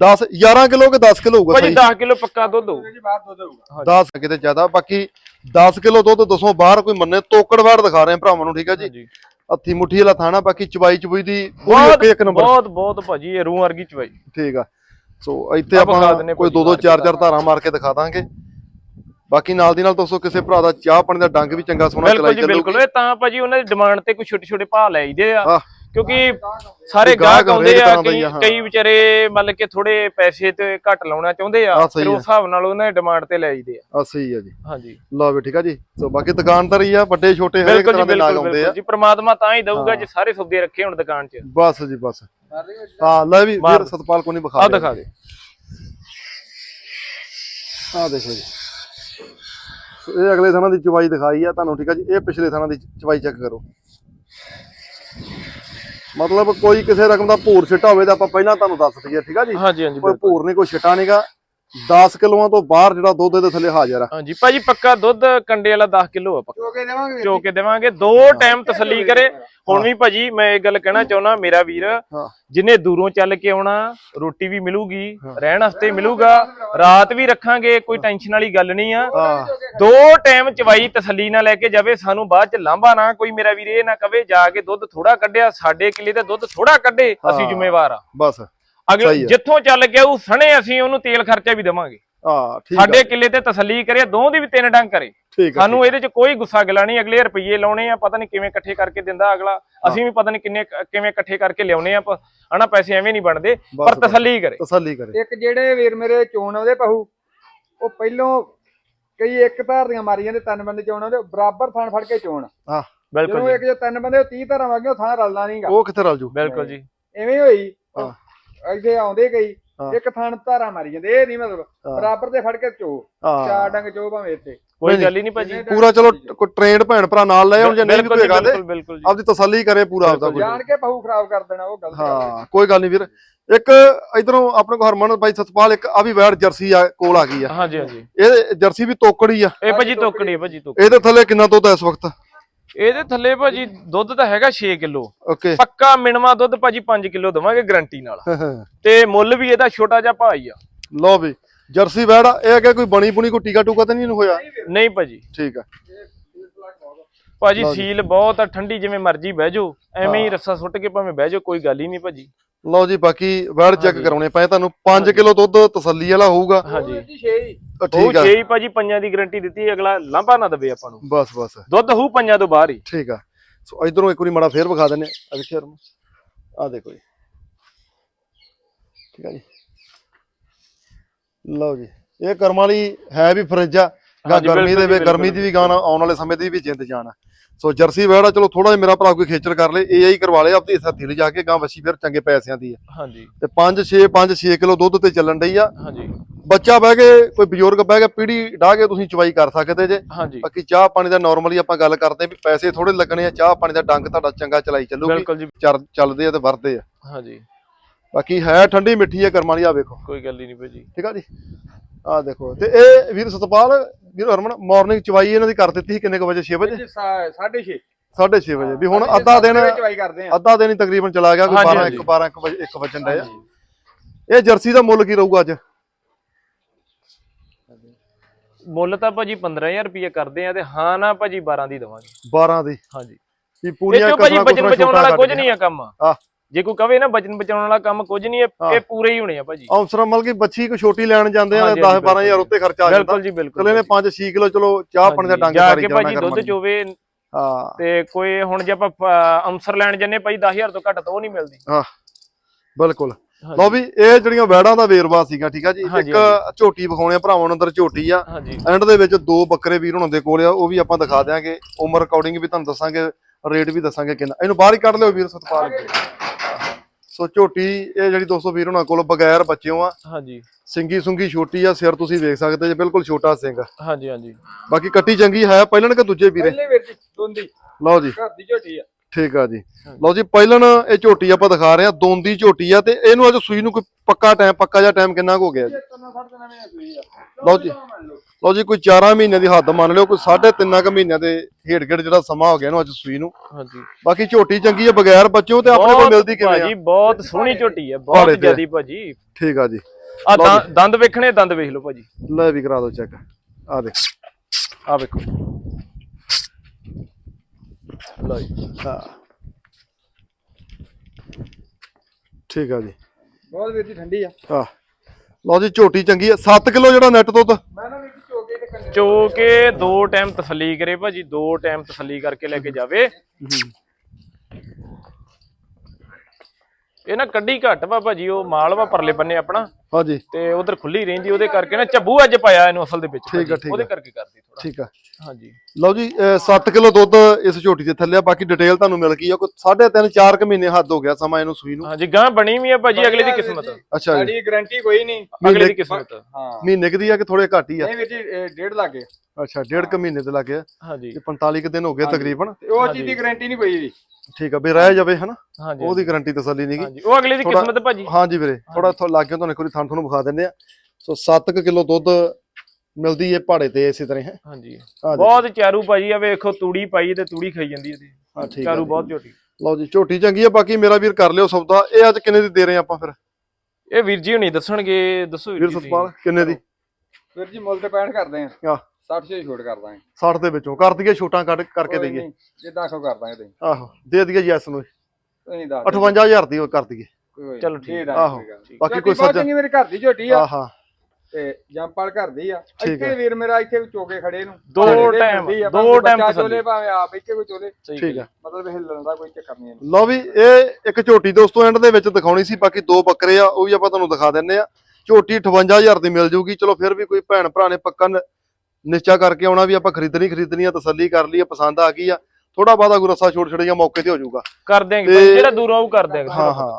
10 11 ਕਿਲੋ ਕਿ 10 ਕਿਲੋ ਹੋਊਗਾ ਭਾਜੀ ਸਹੀ 10 ਕਿਲੋ ਪੱਕਾ ਦੁੱਧ ਹੋਊ। ਜੀ ਬਾਹਰ ਦੁੱਧ ਹੋਊਗਾ। 10 ਕਿਤੇ ਜ਼ਿਆਦਾ ਬਾਕੀ 10 ਕਿਲੋ ਦੁੱਧ ਦੱਸੋ ਬਾਹਰ ਕੋਈ ਮੰਨੇ ਤੋਕੜ ਵੈੜ ਦਿਖਾ ਰਹੇ ਆ ਭਰਾਵਾਂ ਨੂੰ ਠੀਕ ਆ ਜੀ? ਹੱਥੀ ਮੁੱਠੀ ਵਾਲਾ ਥਾਣਾ ਬਾਕੀ ਚਵਾਈ ਚਬੂਈ ਦੀ ਓਕੇ ਇੱਕ ਨੰਬਰ। ਬਹੁਤ ਬਹੁਤ ਭਾਜੀ ਇਹ ਰੂਹ ਵਰਗੀ ਚਵਾਈ ਠੀਕ ਆ। ਸੋ ਇੱਥੇ ਆਪਾਂ ਕੋਈ ਦੋ ਦੋ ਚਾਰ ਚਾਰ ਧਾਰਾਂ ਮਾਰ ਕੇ ਦਿਖਾ ਦਾਂਗੇ। ਬਾਕੀ ਨਾਲ ਦੀ ਨਾਲ ਦੋਸਤੋ ਕਿਸੇ ਭਰਾ ਦਾ ਚਾਹ ਪਾਣੀ ਦਾ ਡੰਗ ਵੀ ਚੰਗਾ ਸੋਹਣਾ ਚਲਾਈ ਜੀ ਬਿਲਕੁਲ। ਇਹ ਤਾਂ ਭਾਜੀ ਉਹਨਾਂ ਦੀ ਡਿਮਾਂਡ ਤੇ ਕੋਈ ਛੋਟੇ ਛੋਟੇ ਭਾਅ ਲੈਈਦੇ ਆ। ਆਹ। ਕਿਉਂਕਿ ਸਾਰੇ ਗਾਹਕ ਆਉਂਦੇ ਆ ਹੀ ਕਈ ਆ, ਹਾਂ। ਕਈ ਵਿਚਾਰੇ ਮਤਲਬ ਕਿ ਥੋੜੇ ਪੈਸੇ ਤੇ ਘੱਟ ਲਾਉਣਾ ਚਾਹੁੰਦੇ ਆ ਫਿਰ ਉਸ ਆ। ਹਿਸਾਬ ਨਾਲ ਉਹਨਾਂ ਦੀ ਡਿਮਾਂਡ ਤੇ ਲੈਈਦੇ ਆ। ਆ ਸਹੀ ਆ ਜੀ। ਹਾਂਜੀ। ਲਓ ਵੀ ਠੀਕ ਆ ਜੀ। ਸੋ ਬਾਕੀ ਦੁਕਾਨਦਾਰੀ ਆ ਵੱਡੇ ਛੋਟੇ ਹਰੇਕ ਤਰ੍ਹਾਂ ਦੇ ਬਿਲਕੁਲ ਆਉਂਦੇ ਆ। ਜੀ ਪ੍ਰਮਾਤਮਾ ਤਾਂ ਹੀ ਦਊਗਾ ਹਾਂ। ਜੇ ਸਾਰੇ ਸੌਦੇ ਰੱਖੇ ਹੁਣ ਦੁਕਾਨ 'ਚ। ਬਸ ਜੀ ਬਸ। ਹਾਂ ਲੈ ਵੀ। ਵੀਰ ਸਤਪਾਲ ਕੋ ਨਹੀਂ ਆ ਵਿਖਾ ਦਿਖਾ ਦੇ ਆ ਦੇਖੋ ਜੀ। ਇਹ ਅਗਲੇ ਥਾਂ ਦੀ ਚਵਾਈ ਦਿਖਾਈ ਆ ਤੁਹਾਨੂੰ ਠੀਕ ਆ ਜੀ। ਇਹ ਪਿਛਲੇ ਥਾਂ ਦੀ ਚਵਾਈ ਚੈੱਕ ਕਰੋ। ਮਤਲਬ ਕੋਈ ਕਿਸੇ ਰਕਮ ਦਾ ਭੂਰ ਛਿੱਟਾ ਹੋਵੇ ਤਾਂ ਆਪਾਂ ਪਹਿਲਾਂ ਤੁਹਾਨੂੰ ਦੱਸ ਦਈਏ ਠੀਕ ਆ ਜੀ? ਹਾਂਜੀ ਹਾਂਜੀ ਕੋਈ। ਭੂਰ ਨਹੀਂ ਕੋਈ ਛਿੱਟਾ ਨਹੀਂਗਾ 10 ਕਿਲੋਆਂ ਤੋਂ ਬਾਹਰ ਜਿਹੜਾ ਦੁੱਧ ਦੇ ਥੱਲੇ ਹਾਜ਼ਰ ਆ। ਹਾਂਜੀ ਭਾਜੀ ਪੱਕਾ ਦੁੱਧ ਕੰਡੇ ਵਾਲਾ 10 ਕਿਲੋ ਆ ਪੱਕਾ। ਚੋ ਕੇ ਦੇਵਾਂਗੇ ਚੋ ਕੇ ਦੇਵਾਂਗੇ। ਦੋ ਟਾਈਮ ਤਸੱਲੀ ਕਰੇ। ਹੁਣ ਵੀ ਭਾਜੀ ਮੈਂ ਇਹ ਗੱਲ ਕਹਿਣਾ ਚਾਹੁੰਦਾ ਮੇਰਾ ਵੀਰ ਜਿਨੇ ਦੂਰੋਂ ਚੱਲ ਕੇ ਆਉਣਾ ਰੋਟੀ ਵੀ ਮਿਲੂਗੀ। ਰਹਿਣ ਵਾਸਤੇ ਮਿਲੂਗਾ ਰਾਤ ਵੀ ਰੱਖਾਂਗੇ ਕੋਈ ਟੈਨਸ਼ਨ ਵਾਲੀ ਗੱਲ ਨਹੀਂ ਆ। ਦੋ ਟਾਈਮ ਚਵਾਈ ਤਸੱਲੀ ਨਾਲ ਲੈ ਕੇ ਜਾਵੇ ਸਾਨੂੰ ਬਾਅਦ ਚ ਲਾਂਭਾ ਨਾ ਕੋਈ ਮੇਰਾ ਵੀਰ ਇਹ ਨਾ ਕਵੇ ਜਾ ਕੇ ਦੁੱਧ ਥੋੜਾ ਕੱਢਿਆ ਸਾਡੇ ਕਿੱਲੇ ਤੇ ਦੁੱਧ ਥੋੜਾ ਕੱਢੇ ਅਸੀਂ। ਜ਼ਿੰਮੇਵਾਰ ਆ। ਬਸ। ਅਗਲੇ ਆ। ਜਿੱਥੋਂ ਚੱਲ ਗਿਆ ਉਹ ਸਣੇ ਅਸੀਂ ਉਹਨੂੰ ਤੇਲ ਖਰਚਾ ਵੀ ਦੇਵਾਂਗੇ। ਹਾਂ ਠੀਕ ਆ। ਸਾਡੇ ਕਿੱਲੇ ਤੇ ਤਸੱਲੀ ਕਰੇ ਦੋ ਦੀ ਵੀ ਤਿੰਨ ਡੰਗ ਕਰੇ। ਠੀਕ ਸਾਨੂੰ ਇਹਦੇ ਚ ਕੋਈ ਗੁੱਸਾ ਗਿਲਾ ਨਹੀਂ ਅਗਲੇ ਰੁਪਈਏ ਲਾਉਣੇ ਆ ਪਤਾ ਨਹੀਂ ਕਿਵੇਂ ਇਕੱਠੇ ਕਰਕੇ ਦਿੰਦਾ ਅਗਲਾ। ਅਸੀਂ ਵੀ ਪਤਾ ਨਹੀਂ ਕਿੰਨੇ ਕਿਵੇਂ ਇਕੱਠੇ ਕਰਕੇ ਲਿਆਉਣੇ ਆ ਹਨਾ ਪੈਸੇ ਐਵੇਂ ਨਹੀਂ ਬਣਦੇ ਪਰ। ਤਸੱਲੀ ਕਰੇ। ਤਸੱਲੀ ਕਰੇ। ਇੱਕ ਜਿਹੜੇ ਵੀਰ ਮੇਰੇ ਚੋਣ ਉਹਦੇ ਪਹੂ ਉਹ ਪਹਿਲੋਂ ਕਈ ਇੱਕ ਧਾਰ ਦੀਆਂ ਮਾਰੀਆਂ ਨੇ ਤਿੰਨ ਬੰਦੇ ਚੋਣ ਉਹਦੇ ਬਰਾਬਰ ਥਾਣ ਫੜ ਕੇ ਚੋਣ ਹਾਂ। ਬਿਲਕੁਲ ਜਦੋਂ ਜੀ। ਇੱਕ ਜੋ ਤਿੰਨ ਬੰਦੇ ਉਹ 30 ਧਾਰਾਂ ਵਾਂਗੇ ਉਹ ਥਾਂ ਰਲਣਾ ਨਹੀਂਗਾ ਉਹ ਕਿੱਥੇ ਰਲ ਜੂ? ਬਿਲਕੁਲ ਜੀ। ਐਵੇਂ ਹੋਈ। ਹਾਂ। ਇੱਥੇ ਆਉਂਦੇ ਗਈ। ਇੱਕ ਥਾਣ ਧਾਰਾਂ ਮਾਰੀ ਜਾਂਦੇ ਇਹ ਨਹੀਂ ਮਤਲਬ। ਬਰਾਬਰ ਤੇ ਫੜ ਕੇ ਚੋ ਚਾਰ ਡੰਗ ਚੋ ਭਾਵੇਂ ਇੱਥੇ। ਕੋਈ ਗੱਲ ਹੀ ਨਹੀਂ ਭਾਜੀ। ਪੂਰਾ ਚਲੋ ਕੋਈ ਟ੍ਰੇਨਡ ਭੈਣ ਭਰਾ ਨਾਲ ਲੈ ਆਉਣ ਜੇ ਨਹੀਂ ਵੀ ਕੋਈ ਜੀ ਆਪਦੀ ਤਸੱਲੀ ਕਰੇ ਪੂਰਾ ਆਪਦਾ ਕੋਈ। ਜਾਣ ਕੇ ਪਹੂ ਖਰਾਬ ਕਰ ਦੇਣਾ ਉਹ ਗਲਤ ਗੱਲ ਹੈ। ਕੋਈ ਗੱਲ ਨਹੀਂ ਵੀਰ। ਇੱਕ ਇਧਰੋਂ ਆਪਣੇ ਕੋਲ ਹਰਮਨ ਬਾਈ ਸਤਪਾਲ ਇੱਕ ਆ ਵੀ ਵੈੜ ਜਰਸੀ ਆ ਕੋਲ ਆ ਗਈ ਆ। ਹਾਂਜੀ ਹਾਂਜੀ। ਇਹ ਜਰਸੀ ਵੀ ਤੋਕੜੀ ਆ। ਇਹ ਭਾਜੀ ਤੋਕੜੀ। ਹੈ ਭਾਜੀ ਤੋਕੜੀ। ਇਹਦੇ ਥੱਲੇ ਕਿੰਨਾ ਦੁੱਧ ਹੈ ਇਸ ਵਕਤ? ਇਹਦੇ ਥੱਲੇ ਭਾਜੀ ਦੁੱਧ ਤਾਂ ਹੈਗਾ 6 ਕਿਲੋ। ਓਕੇ। ਪੱਕਾ ਮਿਨਮਾ ਦੁੱਧ ਭਾਜੀ 5 ਕਿਲੋ ਦਵਾਂਗੇ ਗਰੰਟੀ ਨਾਲ। ਤੇ ਮੁੱਲ ਵੀ ਇਹਦਾ ਛੋਟਾ ਜਿਹਾ ਭਾਈ ਆ। ਲਓ ਵੀ ਜਰਸੀ ਵੈੜ ਆ ਇਹ ਅੱਗੇ ਕੋਈ ਬਣੀ ਬੁਣੀ ਕੋਈ ਟੀਕਾ ਟੂਕਾ ਤਾਂ ਨਹੀਂ ਇਹਨੂੰ ਹੋਇਆ? ਨਹੀਂ ਭਾਜੀ। ਠੀਕ ਆ। ਭਾਜੀ। ਸੀਲ ਬਹੁਤ ਆ ਠੰਡੀ ਜਿਵੇਂ ਮਰਜ਼ੀ ਬਹਿ ਜਾਓ ਐਵੇਂ ਹੀ ਰੱਸਾ ਸੁੱਟ ਕੇ ਭਾਵੇਂ ਬਹਿ ਜਾਓ ਕੋਈ ਗੱਲ ਹੀ ਨਹੀਂ ਭਾਜੀ। ਲਓ ਜੀ ਬਾਕੀ ਵੈੜ ਚੈੱਕ। ਕਰਾਉਣੇ ਪਏ ਤੁਹਾਨੂੰ 5 ਕਿਲੋ ਦੁੱਧ ਤਸੱਲੀ ਵਾਲਾ ਹੋਊਗਾ। ਹਾਂਜੀ। ਜੀ 6 ਜੀ ਤਾਂ ਉਹ ਠੀਕ ਆ। 6 ਭਾਜੀ ਪੰਜਾਂ ਦੀ ਗਰੰਟੀ ਦਿੱਤੀ ਅਗਲਾ ਲਾਂਭਾ ਨਾ ਦਵੇ ਆਪਾਂ ਨੂੰ। ਬਸ ਬਸ। ਦੁੱਧ ਹੂ ਪੰਜਾਂ ਤੋਂ ਬਾਹਰ ਹੀ। ਠੀਕ ਆ। ਸੋ ਇਧਰੋਂ ਇੱਕ ਵਾਰੀ ਮਾੜਾ ਫੇਰ ਵਿਖਾ ਦਿੰਨੇ ਆ ਦੇਖਿਓ ਰਮ ਆ ਦੇਖੋ ਜੀ। ਠੀਕ ਆ ਜੀ। ਲਓ ਜੀ। ਇਹ ਕਰਮ ਵਾਲੀ ਹੈ ਵੀ ਫਰਿੱਜ ਆ। ਦੇ ਵਿੱਚ ਗਰਮੀ ਦੀ ਵੀ ਗਾਣਾ ਆਉਣ ਵਾਲੇ ਸਮੇਂ ਦੀ ਵੀ ਜਿੰਦ ਜਾਣਾ ਸੋ ਜਰਸੀ ਵੈੜ ਆ ਚਲੋ ਥੋੜਾ ਜਿਹਾ ਮੇਰਾ ਭਰਾ ਕੋਈ ਖੇਚਲ ਕਰ ਲੇ ਇਹ ਆਈ ਕਰਵਾ ਲੇ ਆਪਣੀ ਸਾਥੀ ਲੈ ਜਾ ਕੇ ਗਾਂ ਵਸੀ ਫਿਰ ਚੰਗੇ ਪੈਸਿਆਂ ਦੀ ਆ। ਹਾਂਜੀ। ਤੇ 5 6 5 6 ਕਿਲੋ ਦੁੱਧ ਤੇ ਚੱਲਣ ਡਈ ਆ। ਹਾਂਜੀ। ਬੱਚਾ ਬਹਿ ਕੇ ਕੋਈ ਬਜ਼ੁਰਗ ਬਹਿ ਕੇ ਪੀੜੀ ਡਾਹ ਕੇ ਤੁਸੀਂ ਚਵਾਈ ਕਰ ਸਕਦੇ ਜੇ। ਹਾਂਜੀ। ਬਾਕੀ ਚਾਹ ਪਾਣੀ ਦਾ ਨਾਰਮਲੀ ਆਪਾਂ ਗੱਲ ਕਰਦੇ ਵੀ ਪੈਸੇ ਥੋੜੇ ਲੱਗਣੇ ਆ ਚਾਹ ਪਾਣੀ ਦਾ ਡੰਗ ਤੁਹਾਡਾ ਚੰਗਾ ਚਲਾਈ ਚੱਲੂਗੀ। ਚੱਲਦੇ ਆ ਤੇ ਵਰਦੇ ਆ। ਹਾਂਜੀ। ਬਾਕੀ ਹੈ ਠੰਡੀ ਮਿੱਠੀ ਆ ਕਰਮ ਵਾਲੀ ਆ ਵੇਖੋ। ਕੋਈ ਗੱਲ ਹੀ ਨਹੀਂ ਭਾਜੀ। ਠੀਕ ਆ ਜੀ। ਆ ਦੇਖੋ ਤੇ ਇਹ ਵੀਰ ਸਤਪਾਲ ਵੀਰ ਹਰਮਨ ਮਾਰਨਿੰਗ ਚਵਾਈ ਇਹਨਾਂ ਦੀ ਕਰ ਦਿੱਤੀ ਸੀ ਕਿੰਨੇ ਕੁ ਵਜੇ? 6 ਵਜੇ? 6:30 6:30 ਵਜੇ। ਵੀ ਹੁਣ ਅੱਧਾ ਦਿਨ ਚਵਾਈ ਕਰਦੇ ਆ। ਅੱਧਾ ਦਿਨ ਹੀ ਤਕਰੀਬਨ ਚਲਾ ਗਿਆ ਕੋਈ ਹਾਂਜੀ, 12 ਹਾਂਜੀ। 1 12 1 ਵਜੇ 1 ਵਜਣ ਡਿਆ। ਇਹ ਜਰਸੀ ਦਾ ਮੁੱਲ ਕੀ ਰਹੂਗਾ ਅੱਜ? ਮੁੱਲ ਤਾਂ ਭਾਜੀ 15000 ਰੁਪਏ ਕਰਦੇ ਆ ਤੇ ਹਾਂ ਨਾ ਭਾਜੀ 12 ਦੀ ਦਵਾਂਗੇ। 12 ਦੀ। ਹਾਂਜੀ। ਵੀ ਇਹ ਪੂਰੀਆਂ ਵਾਲਾ ਛੋਟਾ ਕੁਝ ਨਹੀਂ ਆ ਕੰਮ। ਆਹ। ਜੇ ਕੋਈ ਕਵੇ ਨਾ ਬਚਨ ਬਚਾਉਣ ਵਾਲਾ ਕੰਮ ਕੁਝ ਨਹੀਂ। ਇਹ ਪੂਰੇ ਹੀ ਹੋਣੇ ਆ ਭਾਜੀ। ਅਫਸਰਾਂ ਮਤਲਬ ਕਿ ਬੱਚੀ ਕੋ ਛੋਟੀ ਲੈਣ ਜਾਂਦੇ ਆ ਹਾਂਜੀ, 10 ਹਾਂਜੀ, 12000 ਉੱਤੇ ਖਰਚਾ ਆ ਜਾਂਦਾ। ਬਿਲਕੁਲ ਜੀ ਬਿਲਕੁਲ ਚਲੇ ਨੇ 5 6 ਕਿਲੋ ਚਲੋ ਚਾਹ ਪਾਣੀ ਦਾ ਡੰਗ ਜਾ ਮਾਰੀ ਕੇ ਜਾਣਾ ਭਾਜੀ ਦੁੱਧ। ਚੋਵੇ। ਹਾਂ। ਤੇ ਕੋਈ ਹੁਣ ਜੇ ਆਪਾਂ ਅ, ਅੰਸਰ ਲੈਣ ਜੰਨੇ ਭਾਈ 10000 ਤੋਂ ਘੱਟ ਤਾਂ ਉਹ ਨਹੀਂ ਮਿਲਦੀ। ਬਿਲਕੁਲ। ਹਾਂਜੀ। ਲਓ ਵੀ ਇਹ ਜਿਹੜੀਆਂ ਵੈੜਾਂ ਦਾ ਵੇਰਵਾ ਸੀਗਾ ਠੀਕ ਆ ਜੀ ਇੱਕ ਝੋਟੀ ਵਿਖਾਉਣੇ ਆ ਭਰਾਵਾਂ ਨੂੰ ਅੰਦਰ ਝੋਟੀ ਆ। ਐਂਡ ਦੇ ਵਿੱਚ ਦੋ ਬੱਕਰੇ ਵੀਰ ਹੁਣਾਂ ਦੇ ਕੋਲ ਆ ਉਹ ਵੀ ਆਪਾਂ ਦਿਖਾ ਦਿਆਂਗੇ। ਉਮਰ ਅਕੋਰਡਿੰਗ ਵੀ ਤੁਹਾਨੂੰ ਦੱਸਾਂਗੇ ਰੇਟ ਵੀ ਦੱਸਾਂਗੇ ਕਿੰਨਾ। ਇਹਨੂੰ ਬਾਹਰ ਹੀ ਕੱਢ ਲਿਓ ਵੀਰ ਸਤਪਾਲ। ਸੋ ਝੋਟੀ ਇਹ ਜਿਹੜੀ 200 ਵੀਰ ਹੁਣਾਂ ਕੋਲ ਬਗੈਰ ਬੱਚਿਓ ਆ ਹਾਂਜੀ। ਸਿੰਗੀ ਸੁੰਗੀ ਛੋਟੀ ਆ ਸਿਰ ਤੁਸੀਂ ਵੇਖ ਸਕਦੇ ਜੇ ਬਿਲਕੁਲ ਛੋਟਾ ਸਿੰਘ ਹਾਂਜੀ ਹਾਂਜੀ। ਬਾਕੀ ਕੱਟੀ ਚੰਗੀ ਹੈ ਪਹਿਲਣ ਕਿ ਦੂਜੇ ਵੀਰੇ? ਪਹਿਲੇ ਵੀਰ ਜੀ ਦੋਂਦੀ। ਲਓ ਜੀ। ਘਰ ਦੀ ਝੋਟੀ ਆ। ਠੀਕ ਆ ਜੀ। ਲਓ ਜੀ ਪਹਿਲਣ ਇਹ ਝੋਟੀ ਆਪਾਂ ਦਿਖਾ ਰਹੇ ਆ ਦੋਂਦੀ ਝੋਟੀ ਆ ਤੇ ਇਹਨੂੰ ਅੱਜ ਸੂਈ ਨੂੰ ਕੋਈ ਪੱਕਾ ਟਾਈਮ ਪੱਕਾ ਜਿਹਾ ਟਾਈਮ ਕਿੰਨਾ ਹੋ ਗਿਆ ਜੀ? ਆ ਲਓ ਜੀ ਲਓ ਜੀ ਕੋਈ 4 ਮਹੀਨਿਆਂ ਦੀ ਹੱਦ ਮੰਨ ਲਿਓ ਕੋਈ 3.5 ਕੁ ਮਹੀਨਿਆਂ ਦੇ ਹੇਠ ਗੇੜ ਜਿਹੜਾ ਸਮਾਂ ਹੋ ਗਿਆ ਇਹਨੂੰ ਅੱਜ ਸੂਈ ਨੂੰ। ਹਾਂਜੀ। ਬਾਕੀ ਝੋਟੀ ਚੰਗੀ ਹੈ ਬਗੈਰ ਬੱਚਿਓ ਤੇ ਆਪਣੇ ਕੋਲ ਮਿਲਦੀ ਕਿਵੇਂ ਆ? ਭਾਜੀ ਬਹੁਤ ਸੋਹਣੀ ਝੋਟੀ ਭਾੜੇ ਬਹੁਤ। ਜਿਆਦੀ ਭਾਜੀ। ਠੀਕ ਆ ਜੀ। ਆ ਦੰਦ ਵੇਖਣੇ ਦੰਦ ਵੇਖ ਲਓ ਭਾਜੀ। ਲੈ ਵੀ ਕਰਾ ਦਿਓ ਚੈੱਕ ਆ ਦੇਖ। ਆ ਵੇਖੋ। ਲਓ ਜੀ ਹਾਂ। ਠੀਕ ਆ ਜੀ। ਬਹੁਤ ਵੀਰ ਜੀ ਠੰਡੀ ਆ। ਆ ਲਓ ਜੀ ਝੋਟੀ ਚੰਗੀ ਹੈ 7 ਕਿਲੋ ਜਿਹੜਾ ਨੈਟ ਦੁੱਧ। ਮੈਂ ਨਾ ਵੀਰ ਜੀ ਚੋਕੇ ਤੇ ਕੰਨੇ ਚੋ ਕੇ ਦੋ ਟਾਈਮ ਤਸੱਲੀ ਕਰੇ ਭਾਜੀ ਦੋ ਟਾਈਮ ਤਸੱਲੀ ਕਰਕੇ ਲੈ ਕੇ ਜਾਵੇ। ਇਹ ਨਾ ਕੱਢੀ ਘੱਟ ਵਾ ਭਾਜੀ ਉਹ ਮਾਲ ਵਾ ਪਰਲੇ ਬੰਨੇ ਆਪਣਾ। ਹਾਂਜੀ। ਤੇ ਉਧਰ ਖੁੱਲੀ ਰਹਿੰਦੀ ਉਹਦੇ ਕਰਕੇ ਨਾ ਚੱਬੂ ਅੱਜ ਪਾਇਆ ਇਹਨੂੰ ਅਸਲ ਦੇ ਵਿੱਚ। ਠੀਕ ਆ, ਭਾਜੀ, ਠੀਕ ਉਹਦੇ। ਕਰਕੇ ਕਰਦੀ ਥੋੜਾ ਠੀਕ ਆ। ਹਾਂਜੀ। ਲਓ ਜੀ 7 ਕਿਲੋ ਦੁੱਧ ਇਸ ਝੋਟੀ ਦੇ ਥੱਲੇ ਆ ਬਾਕੀ ਡਿਟੇਲ ਤੁਹਾਨੂੰ ਮਿਲ ਗਈ ਆ। ਕੋਈ 3.5 4 ਕੁ ਮਹੀਨੇ ਹੱਦ ਹੋ ਗਿਆ ਸਮਾਂ ਇਹਨੂੰ ਸੂਈ ਨੂੰ। ਹਾਂਜੀ ਗਾਂ ਬਣੀ ਵੀ ਆ ਭਾਜੀ ਅਗਲੇ ਦੀ ਕਿਸਮਤ। ਅੱਛਾ ਜੀ। ਸਾਡੀ ਗਾਰੰਟੀ ਕੋਈ ਨਹੀਂ। ਅਗਲੇ ਦੀ ਕਿਸਮਤ। ਹਾਂ। ਮਹੀਨੇ ਕੁ ਦੀ ਆ ਕਿ ਥੋੜੇ ਘੱਟ ਹੀ ਆ? ਨਹੀਂ ਵੀਰ ਜੀ ਇਹ ਡੇਢ ਲੱਗੇ ਅੱਛਾ ਡੇਢ ਕੁ ਮਹੀਨੇ ਦੇ ਲੱਗੇ ਹਾਂਜੀ। ਇਹ 45 ਕੁ ਦਿਨ ਹੋ ਗਏ ਤਕਰੀਬਨ। ਤੇ ਉਹ ਚੀਜ਼ ਦੀ ਗਾਰੰਟੀ ਨਹੀਂ ਕੋਈ ਵੀ ਠੀਕ ਆ ਵੀ ਰਹਿ ਜਾਵੇ ਹਨਾ? ਹਾਂਜੀ ਉਹਦੀ ਗਾਰੰਟੀ ਤਸੱਲੀ ਨਹੀਂਗੀ ਹਾਂਜੀ ਉਹ ਅਗਲੇ ਦੀ ਕਿਸਮਤ ਭਾਜੀ। ਹਾਂਜੀ ਵੀਰੇ ਥੋੜਾ ਥੋ ਲਾਗੇ ਤੁਹਾਨੂੰ ਇੱਕ ਵਾਰੀ ਥਾਂ ਤੁਹਾਨੂੰ ਵਿਖਾ ਦਿੰਦੇ ਆ ਸੋ 7 ਕਿਲੋ ਦੁੱਧ ਮਿਲਦੀ ਏ ਪਹਾੜੇ ਤੇ ਇਸੇ ਤਰ੍ਹਾਂ ਹੈ? ਹਾਂਜੀ। ਬਹੁਤ ਚਾਰੂ ਭਾਜੀ ਆ ਵੇਖੋ ਤੂੜੀ ਪਾਈ ਤੇ ਤੂੜੀ ਖਾਈ ਜਾਂਦੀ ਇਹਦੀ। ਹਾਂ ਠੀਕ ਆ ਚਾਰੂ। ਬਹੁਤ ਝੋਟੀ। ਲਓ ਜੀ ਝੋਟੀ ਚੰਗੀ ਆ ਬਾਕੀ ਮੇਰਾ ਵੀਰ ਕਰ ਲਿਓ ਸੌਦਾ। ਇਹ ਅੱਜ ਕਿੰਨੇ ਦੀ ਦੇ ਰਹੇ ਆਪਾਂ ਫਿਰ? ਇਹ ਵੀਰ ਜੀ ਹੁਣੀ ਦੱਸਣਗੇ ਦੱਸੋ ਵੀਰ ਜੀ ਸਤਪਾਲ ਕਿੰਨੇ ਦੀ? ਵੀਰ ਜੀ ਮੁੱਲ ਤੇ 65 ਕਰਦੇ ਆ। ਆ 60 ਸੇ ਛੋਟ ਕਰ ਦਾਂਗੇ। 60 ਦੇ ਵਿੱਚੋਂ। ਕਰ ਦਈਏ ਛੋਟਾਂ ਕੱਢ ਕਰਕੇ ਕੋਈ ਦਈਏ। ਨਹੀਂ, ਜਿੱਦਾਂ ਕੋ ਕਰ ਦਾਂਗੇ ਤੁਸੀਂ। ਆਹੋ ਦੇ ਦਈਏ ਯੈਸ ਨੂੰ। ਤੁਸੀਂ ਦੱਸ ਦਿਓ। 58000 ਦੀ ਉਹ ਕਰ ਦਈਏ। ਚਲੋ ਦੇ ਠੀਕ ਦਾਂਗੇ, ਆਹੋ। ਕੋਈ ਗੱਲ ਨਹੀਂ। ਬਾਕੀ ਝੋਟੀ ਕੋਈ ਬਹੁਤ ਸੱਜਣ- ਚੰਗੀ ਮੇਰੇ ਘਰ ਦੀ ਝੋਟੀ ਆ। ਆਹਾ। ਤੇ ਜੰਪਾਲ ਘਰ ਦੀ ਆ। ਠੀਕ ਇੱਥੇ ਆ। ਵੀਰ ਮੇਰਾ ਇੱਥੇ ਵੀ ਚੋਕੇ ਖੜੇ ਨੂੰ। ਦੋ ਦੇ ਟਾਈਮ, ਆ, ਦੋ ਭਾਵੇਂ ਟਾਈਮ ਬੱਚਾ ਤਸੱਲੀ। ਚੋਲੇ ਭਾਵੇਂ ਆਪ ਇੱਥੇ ਕੋਈ ਚੋਲੇ। ਠੀਕ ਆ ਮਤਲਬ ਇਹ ਲੜਦਾ ਕੋਈ ਚੱਕਰ ਨਹੀਂ ਇਹਨੂੰ। ਲਓ ਵੀ ਇਹ ਇੱਕ ਝੋਟੀ ਦੋਸਤੋ ਐਂਡ ਦੇ ਵਿੱਚ ਦਿਖਾਉਣੀ ਸੀ ਬਾਕੀ ਦੋ ਬੱਕਰੇ ਆ ਉਹ ਵੀ ਆਪਾਂ ਤੁਹਾਨੂੰ ਦਿਖਾ ਦਿੰਨੇ ਆ। ਝੋਟੀ 58000 ਦੀ ਮਿਲ ਜੂਗੀ। ਚਲੋ ਫਿਰ ਵੀ ਕੋਈ ਭੈਣ ਭਰਾ ਨੇ ਪੱਕਾ ਨ- ਨਿਸ਼ਚਾ ਕਰਕੇ ਆਉਣਾ ਵੀ ਆਪਾਂ ਖਰੀਦਣੀ ਖਰੀਦਣੀ ਆ ਤਸੱਲੀ ਕਰ ਲਈ ਆ ਪਸੰਦ ਆ ਗਈ ਆ ਥੋੜਾ ਬਾਦਾ ਕੋਈ ਰੱਸਾ ਛੋੜ ਛੜੀਆਂ ਮੌਕੇ ਤੇ ਹੋ ਜਾਊਗਾ। ਕਰ ਭਾਜੀ, ਜਿਹੜਾ ਦੂਰੋਂ ਆਊ ਕਰ ਦਿਆਂਗੇ ਹਾਂ ਹਾਂ।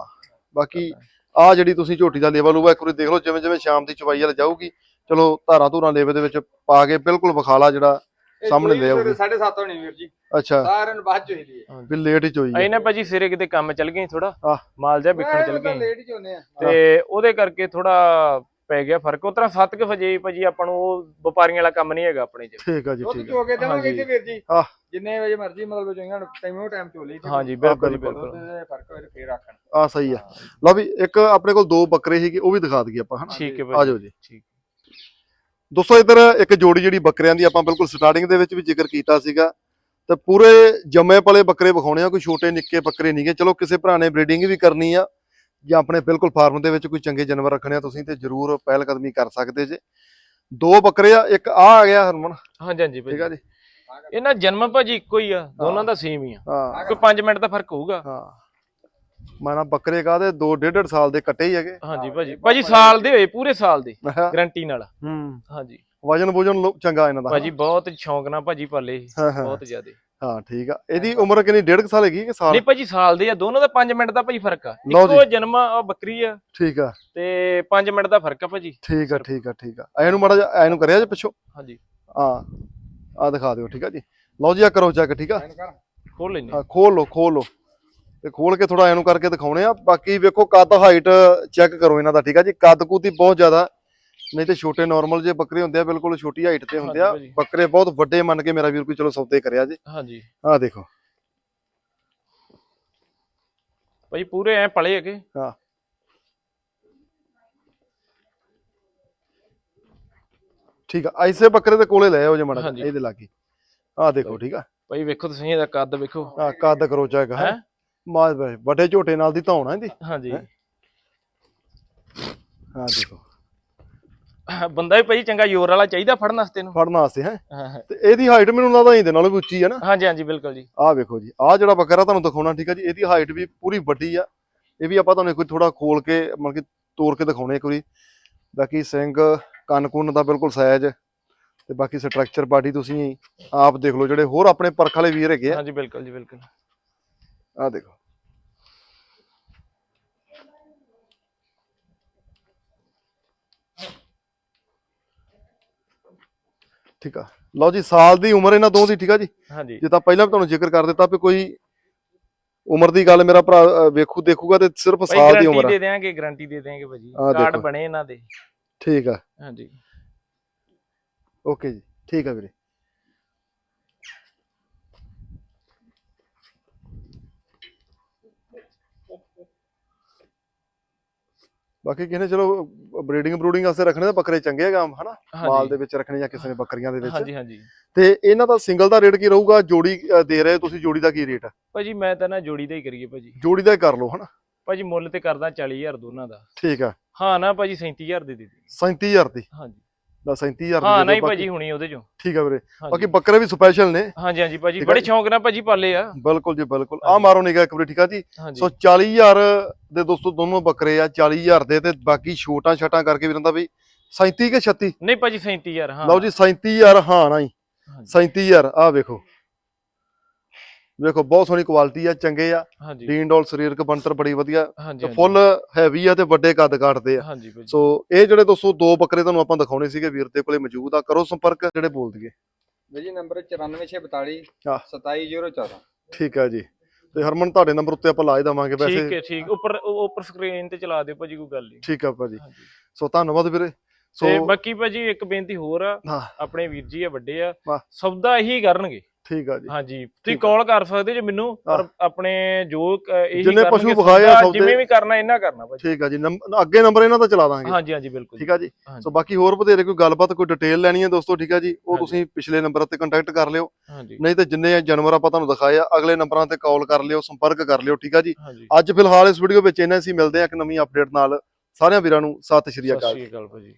ਬਾਕੀ ਆ ਜਿਹੜੀ ਤੁਸੀਂ ਝੋਟੀ ਦਾ ਲੇਵਲ ਹੋਊਗਾ ਇੱਕ ਵਾਰੀ ਦੇਖ ਲਓ ਜਿਵੇਂ ਜਿਵੇਂ ਸ਼ਾਮ ਦੀ ਚਵਾਈ ਵਾਲ ਜਾਊਗੀ ਚਲੋ ਧਾਰਾਂ ਧੂਰਾਂ ਲੇਵੇ ਦੇ ਵਿੱਚ ਪਾ ਕੇ ਬਿਲਕੁਲ ਵਿਖਾਲਾ ਜਿਹੜਾ ਸਾਹਮਣੇ ਲੈ ਆਉਗੀ 7:30 ਹੋਣੀ ਵੀਰ ਜੀ। ਅੱਛਾ। ਸਾਰਿਆਂ ਨੂੰ ਬਾਅਦ ਚ ਹੋਈ ਦੀ ਹੈ। ਵੀ ਲੇਟ ਹੀ ਚੋਈ ਹੈ। ਅਸੀਂ ਨਾ ਭਾਜੀ ਸਿਰੇ ਕਿਤੇ ਕੰਮ ਚੱਲ ਗਏ ਥੋੜਾ ਆਹ। ਮਾਲ ਜਿਹਾ ਵਿਕਣ ਚੱਲ ਗਏ ਲੇਟ ਹੀ ਚੋਨੇ ਆ। ਤੇ ਉਹਦੇ ਕਰਕੇ ਥੋੜਾ ਪੈ ਗਿਆ ਫ਼ਰਕ ਉਤਰਾ 7 ਕੁ ਵਜੇ ਭਾਜੀ ਆਪਾਂ ਨੂੰ ਉਹ ਵਪਾਰੀਆਂ ਵਾਲਾ ਕੰਮ ਨਹੀਂ ਹੈਗਾ ਆਪਣੇ 'ਚ। ਠੀਕ ਆ ਜੀ ਦੁੱਧ ਠੀਕ ਆ। ਚੋ ਕੇ ਦੇਵਾਂਗੇ ਹਾਂਜੀ। ਇੱਥੇ ਵੀਰ ਜੀ। ਆਹ। ਜਿੰਨੇ ਵਜੇ ਮਰਜ਼ੀ ਮਤਲਬ ਚੋਈਆਂ ਟਾਈਮੋ ਟਾਈਮ ਚੋ ਲਈ ਹਾਂਜੀ, ਬਿਲਕੁਲ ਜੀ, ਬਿਲਕੁਲ। ਫ਼ਰਕ ਹੋਏ ਤੇ ਫੇਰ ਰੱਖਣ। ਆ ਸਹੀ ਆ। ਲਓ ਵੀ ਇੱਕ ਆਪਣੇ ਕੋਲ ਦੋ ਬੱਕਰੇ ਸੀਗੇ ਉਹ ਵੀ ਦਿਖਾ ਦਈਏ ਆਪਾਂ ਹਨਾ? ਠੀਕ ਹੈ ਆ ਭਾਜੀ। ਜਾਓ ਜੀ। ਠੀਕ। ਦੋਸਤੋ ਇੱਧਰ ਇੱਕ ਜੋੜੀ ਜਿਹੜੀ ਬੱਕਰਿਆਂ ਦੀ ਆਪਾਂ ਬਿਲਕੁਲ ਸਟਾਰਟਿੰਗ ਦੇ ਵਿੱਚ ਵੀ ਜ਼ਿਕਰ ਕੀਤਾ ਸੀਗਾ। ਤੇ ਪੂਰੇ ਜੰਮੇ ਪਲੇ ਬੱਕਰੇ ਵਿਖਾਉਣੇ ਆ ਕੋਈ ਛੋਟੇ ਨਿੱਕੇ ਬੱਕਰੇ ਨਹੀਂਗੇ ਚਲੋ ਕਿਸੇ ਭਰਾ ਨੇ ਬਰੀਡਿੰਗ ਵੀ ਕਰਨੀ ਆ ਜਾਂ ਆਪਣੇ ਬਿਲਕੁਲ ਫਾਰਮ ਦੇ ਵਿੱਚ ਕੋਈ ਚੰਗੇ ਜਾਨਵਰ ਰੱਖਣੇ ਆ ਤੁਸੀਂ ਤੇ ਜਰੂਰ ਪਹਿਲ ਕਦਮੀ ਕਰ ਸਕਦੇ ਜੇ। ਦੋ ਬੱਕਰੇ ਆ ਇੱਕ ਆ ਆ ਗਿਆ ਹਰਮਨ। ਹਾਂਜੀ ਹਾਂਜੀ ਠੀਕ ਆ ਜੀ? ਇਹਨਾਂ ਜਨਮ ਭਾਜੀ ਇੱਕੋ ਹੀ ਆ ਦੋਨਾਂ ਦਾ ਸੇਮ ਹੀ ਆ। ਕੋਈ 5 ਮਿੰਟ ਦਾ ਫ਼ਰਕ ਹੋਊਗਾ। ਹਾਂ। ਮਾਨਾ ਬੱਕਰੇ ਕਾਦੇ ਦੋ ਡੇਢ ਡੇਢ ਸਾਲ ਦੇ ਕੱਟੇ ਹੀ ਹੈਗੇ। ਹਾਂਜੀ ਭਾਜੀ। ਭਾਜੀ ਸਾਲ ਦੇ ਹੋਏ ਪੂਰੇ ਸਾਲ ਦੇ ਗਰੰਟੀ ਨਾਲ। ਹੂੰ। ਹਾਂਜੀ। ਵਜਨ ਵਜਨ ਚੰਗਾ ਇਹਨਾਂ ਦਾ। ਭਾਜੀ ਬਹੁਤ ਸ਼ੌਂਕ ਨਾਲ ਭਾਜੀ ਪਾਲੇ। ਬਹੁਤ ਜ਼ਿਆਦੇ। ਹਾਂ ਠੀਕ ਆ। ਇਹਦੀ ਉਮਰ ਕਿੰਨੀ? ਡੇਢ ਕੁ ਸਾਲ ਹੈਗੀ ਕਿ ਸਾਲ? ਨਹੀਂ ਭਾਜੀ ਸਾਲ ਦੇ ਆ। ਦੋਨੋਂ ਦਾ 5 ਮਿੰਟ ਦਾ ਭਾਜੀ ਫ਼ਰਕ ਆ। ਲਓ ਜੀ। ਇੱਕੋ ਜਨਮ ਆ ਬੱਕਰੀ ਆ। ਠੀਕ ਆ। ਤੇ 5 ਮਿੰਟ ਦਾ ਫ਼ਰਕ ਆ ਭਾਜੀ। ਠੀਕ ਆ ਠੀਕ ਆ ਠੀਕ ਆ। ਇਹਨੂੰ ਮਾੜਾ ਜਿਹਾ ਇਹਨੂੰ ਕਰਿਆ ਜੇ ਪਿੱਛੋਂ। ਹਾਂਜੀ। ਹਾਂ। ਆ ਦਿਖਾ ਦਿਓ ਠੀਕ ਆ ਜੀ। ਲਓ ਜੀ ਆ ਕਰੋ ਚੈੱਕ ਠੀਕ ਆ। ਖੋਲ ਲੈਨੇ ਹਾਂ ਖੋਲ ਲਓ ਖੋਲ ਲਓ। ਤੇ ਖੋਲ ਕੇ ਥੋੜਾ ਇਹਨੂੰ ਕਰਕੇ ਦਿਖਾਉਣੇ ਆ। ਬਾਕੀ ਵੇਖੋ ਕੱਦ ਹਾਈਟ ਚੈੱਕ ਕਰੋ ਇਹਨਾਂ ਦਾ ਠੀਕ ਆ ਜੀ। ਕੱਦ ਕੁੱਦੀ ਬਹੁਤ ਜ਼ਿਆਦਾ ਨਹੀਂ ਤੇ ਛੋਟੇ ਨਾਰਮਲ ਜੇ ਬੱਕਰੇ ਹੁੰਦੇ ਆ ਬਿਲਕੁਲ ਛੋਟੀ ਹਾਈਟ ਤੇ ਹੁੰਦੇ ਆ। ਹਾਂਜੀ ਭਾਜੀ। ਬੱਕਰੇ ਬਹੁਤ ਵੱਡੇ ਮੰਨ ਕੇ ਮੇਰਾ ਵੀਰ ਕੋਈ ਚਲੋ ਸੌਦੇ ਕਰਿਆ ਜੀ। ਹਾਂਜੀ। ਆਹ ਦੇਖੋ। ਭਾਜੀ ਪੂਰੇ ਐ ਪਲੇ ਹੈਗੇ। ਹਾਂ। ਠੀਕ ਆ ਐਸੇ ਬੱਕਰੇ ਦੇ ਕੋਲੇ ਲੈ ਆਓ ਜੇ ਮਾੜਾ ਜਿਹਾ, ਹਾਂਜੀ। ਇਹਦੇ ਲਾਗੇ। ਆਹ ਦੇਖੋ ਠੀਕ ਆ। ਭਾਈ ਵੇਖੋ ਤੁਸੀਂ ਇਹਦਾ ਕੱਦ ਵੇਖੋ। ਆ ਕੱਦ ਕਰੋ ਚੈੱਕ ਹੈ। ਹੈਂ? ਭਾਈ ਵੱਡੇ ਝੋਟੇ ਨਾਲ ਦੀ ਧੌਣ ਇਹਦੀ। ਹਾਂਜੀ। ਆਹ ਦੇਖੋ। ਬੰਦਾ ਵੀ ਭਾਈ ਚੰਗਾ ਜ਼ੋਰ ਵਾਲਾ ਚਾਹੀਦਾ ਫੜਨ ਵਾਸਤੇ ਨੂੰ ਫੜਨ ਵਾਸਤੇ ਹੈ? ਹਾਂ, ਹਾਂ। ਤੇ ਇਹਦੀ ਹਾਈਟ ਮੈਨੂੰ ਲੱਗਦਾ ਇਹਦੇ ਨਾਲੋਂ ਵੀ ਉੱਚੀ ਹੈ ਨਾ। ਹਾਂਜੀ ਹਾਂਜੀ ਬਿਲਕੁਲ ਜੀ। ਆਹ ਵੇਖੋ ਜੀ ਆਹ ਜਿਹੜਾ ਬੱਕਰਾ ਤੁਹਾਨੂੰ ਦਿਖਾਉਣਾ ਠੀਕ ਆ ਜੀ ਇਹਦੀ ਹਾਈਟ ਵੀ ਪੂਰੀ ਵੱਡੀ ਆ। ਇਹ ਵੀ ਆਪਾਂ ਤੁਹਾਨੂੰ ਕੋਈ ਥੋੜਾ ਖੋਲ ਕੇ ਮਤਲਬ ਕਿ ਤੋੜ ਕੇ ਦਿਖਾਉਣੇ ਇੱਕ ਵਾਰੀ। ਬਾਕੀ ਸਿੰਘ ਕੰਨ ਕੁੰਨ ਦਾ ਬਿਲਕੁਲ ਸਾਈਜ਼ ਤੇ ਬਾਕੀ ਸਟਰਕਚਰ ਬਾਡੀ ਤੁਸੀਂ ਆਪ ਦੇਖ ਲਓ ਜਿਹੜੇ ਹੋਰ ਆਪਣੇ ਪਰਖ ਵਾਲੇ ਵੀਰ ਹੈਗੇ ਆ। ਹਾਂਜੀ ਬਿਲਕੁਲ ਜੀ ਬਿਲਕੁਲ। ਆਹ ਦੇਖੋ। ਠੀਕ ਆ। ਲਓ ਜੀ ਸਾਲ ਦੀ ਉਮਰ ਇਹਨਾਂ ਦੋ ਦੀ ਠੀਕ ਆ ਜੀ। ਹਾਂਜੀ। ਜਿੱਦਾਂ ਪਹਿਲਾਂ ਵੀ ਤੁਹਾਨੂੰ ਜ਼ਿਕਰ ਕਰ ਦਿੱਤਾ ਵੀ ਕੋਈ ਉਮਰ ਦੀ ਗੱਲ ਮੇਰਾ ਭਰਾ ਵੇਖੂ ਦੇਖੂਗਾ ਤੇ ਸਿਰਫ ਸਾਲ ਦੀ ਉਮਰ ਆ। ਦੇ ਦੇਾਂਗੇ ਗਾਰੰਟੀ ਦੇ ਦੇਾਂਗੇ ਭਾਜੀ। ਆਹ ਕਾਰਡ ਦੇਖੋ। ਬਣੇ ਇਹਨਾਂ ਦੇ। ਠੀਕ ਆ। ਹਾਂਜੀ। ਓਕੇ ਜੀ। ਠੀਕ ਆ ਵੀਰੇ। ਬਾਕੀ ਕਿਹਨੇ ਚਲੋ ਬਰੀਡਿੰਗ ਬਰੂਡਿੰਗ ਵਾਸਤੇ ਰੱਖਣੇ ਤਾਂ ਬੱਕਰੇ ਚੰਗੇ ਆ ਗਾਮ ਹਨਾ? ਮਾਲ ਦੇ ਵਿੱਚ ਰੱਖਣੇ ਜਾਂ ਕਿਸੇ ਨੇ ਬੱਕਰੀਆਂ ਦੇ ਵਿੱਚ। ਹਾਂਜੀ ਹਾਂਜੀ। ਤੇ ਇਹਨਾਂ ਦਾ ਸਿੰਗਲ ਦਾ ਰੇਟ ਕੀ ਰਹੂਗਾ? ਜੋੜੀ ਦੇ ਰਹੇ ਤੁਸੀਂ ਜੋੜੀ ਦਾ ਕੀ ਰੇਟ ਆ? ਭਾਜੀ ਮੈਂ ਤਾਂ ਨਾ ਜੋੜੀ ਦਾ ਹੀ ਕਰੀਏ ਭਾਜੀ। ਜੋੜੀ ਦਾ ਹੀ ਕਰ ਲਓ ਹਨਾ? ਭਾਜੀ ਮੁੱਲ ਤੇ ਕਰਦਾ 40000 ਦੋਨਾਂ ਦਾ। ਠੀਕ ਆ। ਹਾਂ ਨਾ ਭਾਜੀ 37000 ਦੇ ਦੇ ਦਿਓ। 37000 ਦੀ। ਹਾਂਜੀ। ਦਾ 37000 ਦੀ ਹਾਂ ਨਹੀਂ ਭਾਜੀ ਹੁਣੀ ਉਹਦੇ ਚੋਂ। ਠੀਕ ਆ ਵੀਰੇ। ਬਾਕੀ ਬੱਕਰੇ ਵੀ ਸਪੈਸ਼ਲ ਨੇ। ਹਾਂਜੀ ਹਾਂਜੀ ਭਾਜੀ ਬੜੇ। ਸ਼ੌਂਕ ਨਾਲ ਭਾਜੀ ਪਾਲੇ ਆ। ਬਿਲਕੁਲ ਜੀ ਬਿਲਕੁਲ। ਆ। ਮਾਰੋ ਨਿਗਾ ਇੱਕ ਵਾਰੀ ਠੀਕ ਆ ਜੀ? ਸੋ 40000 ਦੇ ਦੋਸਤੋ ਦੋਨੋਂ ਬੱਕਰੇ ਆ 40000 ਦੇ ਤੇ ਬਾਕੀ ਛੋਟਾਂ ਛਟਾਂ ਕਰਕੇ ਵੀ ਰਹਿੰਦਾ ਵੀ 37 ਕੇ 36 ਨਹੀਂ ਭਾਜੀ 37000 ਹਾਂ। ਲਓ ਜੀ 37000 ਹਾਂ ਨਾ ਜੀ ਹਾਂਜੀ 37000 ਆ ਵੇਖੋ। ਵੇਖੋ ਬਹੁਤ ਸੋਹਣੀ ਕੁਆਲਿਟੀ ਆ ਚੰਗੇ ਆ। ਡੀਨ ਡੋਲ ਸਰੀਰਕ ਬਣਤਰ ਬੜੀ ਵਧੀਆ। ਤੇ ਫੁੱਲ ਹੈਵੀ ਆ ਤੇ ਵੱਡੇ ਕੱਦ ਕਾਟਦੇ ਆ। ਸੋ ਇਹ ਜਿਹੜੇ ਦੋਸਤੋ ਦੋ ਬੱਕਰੇ ਤੁਹਾਨੂੰ ਆਪਾਂ ਦਿਖਾਉਣੇ ਸੀਗੇ ਵੀਰ ਦੇ ਕੋਲੇ ਮੌਜੂਦ ਆ। ਕਰੋ ਸੰਪਰਕ ਜਿਹੜੇ ਬੋਲ ਦਈਏ। ਜੀ ਨੰਬਰ 94642 ਆਹ। 27014 ਠੀਕ ਆ ਜੀ। ਤੇ ਹਰਮਨ ਤੁਹਾਡੇ ਨੰਬਰ ਉੱਤੇ ਆਪਾਂ ਲਾ ਹੀ ਦੇਵਾਂਗੇ ਠੀਕ ਵੈਸੇ ਹੈ ਠੀਕ। ਉੱਪਰ ਉੱਪਰ ਸਕਰੀਨ ਤੇ ਚਲਾ ਦਿਓ ਭਾਜੀ ਕੋਈ ਗੱਲ ਨਹੀਂ। ਠੀਕ ਆ ਭਾਜੀ। ਸੋ ਧੰਨਵਾਦ ਵੀਰੇ। ਸੋ ਤੇ ਬਾਕੀ ਭਾਜੀ ਇੱਕ ਬੇਨਤੀ ਹੋਰ ਆ। ਆਪਣੇ ਵੀਰ ਜੀ ਆ ਵੱਡੇ ਆ। ਸੌਦਾ ਇਹੀ ਕਰਨਗੇ। ਠੀਕ ਆ ਜੀ। ਹਾਂਜੀ ਤੁਸੀਂ। ਕਾਲ ਕਰ ਸਕਦੇ ਜੇ ਮੈਨੂੰ ਪਰ ਆਪਣੇ ਜੋ ਇਹੀ ਜਿੰਨੇ ਪਸ਼ੂ ਵਿਖਾਏ ਆ ਸੌਦਾ। ਜਿਵੇਂ ਵੀ ਕਰਨਾ ਇਹਨਾਂ ਕਰਨਾ ਭਾਜੀ। ਠੀਕ ਆ ਜੀ। ਅੱਗੇ ਨੰਬਰ ਇਹਨਾਂ ਦਾ ਚਲਾ ਦਾਂਗੇ। ਹਾਂਜੀ ਹਾਂਜੀ ਬਿਲਕੁਲ ਠੀਕ ਆ ਜੀ। ਸੋ ਬਾਕੀ ਹੋਰ ਬਥੇਰੇ ਕੋਈ ਗੱਲਬਾਤ ਕੋਈ ਡਿਟੇਲ ਲੈਣੀ ਹੈ ਦੋਸਤੋ ਠੀਕ ਆ ਜੀ। ਉਹ। ਤੁਸੀਂ ਪਿਛਲੇ ਨੰਬਰ ਤੇ ਕੰਟੈਕਟ ਕਰ ਲਿਓ। ਨਹੀਂ ਤੇ ਜਿੰਨੇ ਜਾਨਵਰ ਆਪਾਂ ਤੁਹਾਨੂੰ ਦਿਖਾਏ ਆ ਅਗਲੇ ਨੰਬਰਾਂ ਤੇ ਕਾਲ ਕਰ ਲਿਓ ਸੰਪਰਕ ਕਰ ਲਿਓ ਠੀਕ ਆ ਜੀ। ਅੱਜ ਫਿਲਹਾਲ ਇਸ ਵੀਡੀਓ ਵਿੱਚ ਇਹਨਾਂ ਸੀ। ਮਿਲਦੇ ਆ ਇੱਕ ਨਵੀਂ ਅਪਡੇਟ ਨਾਲ। ਸਾਰਿਆਂ ਵੀਰਾਂ ਨੂੰ ਸਤਿ ਸ਼੍ਰੀ ਸਤਿ ਅਕਾਲ ਸ਼੍ਰੀ ਅਕਾਲ ਭਾਜੀ।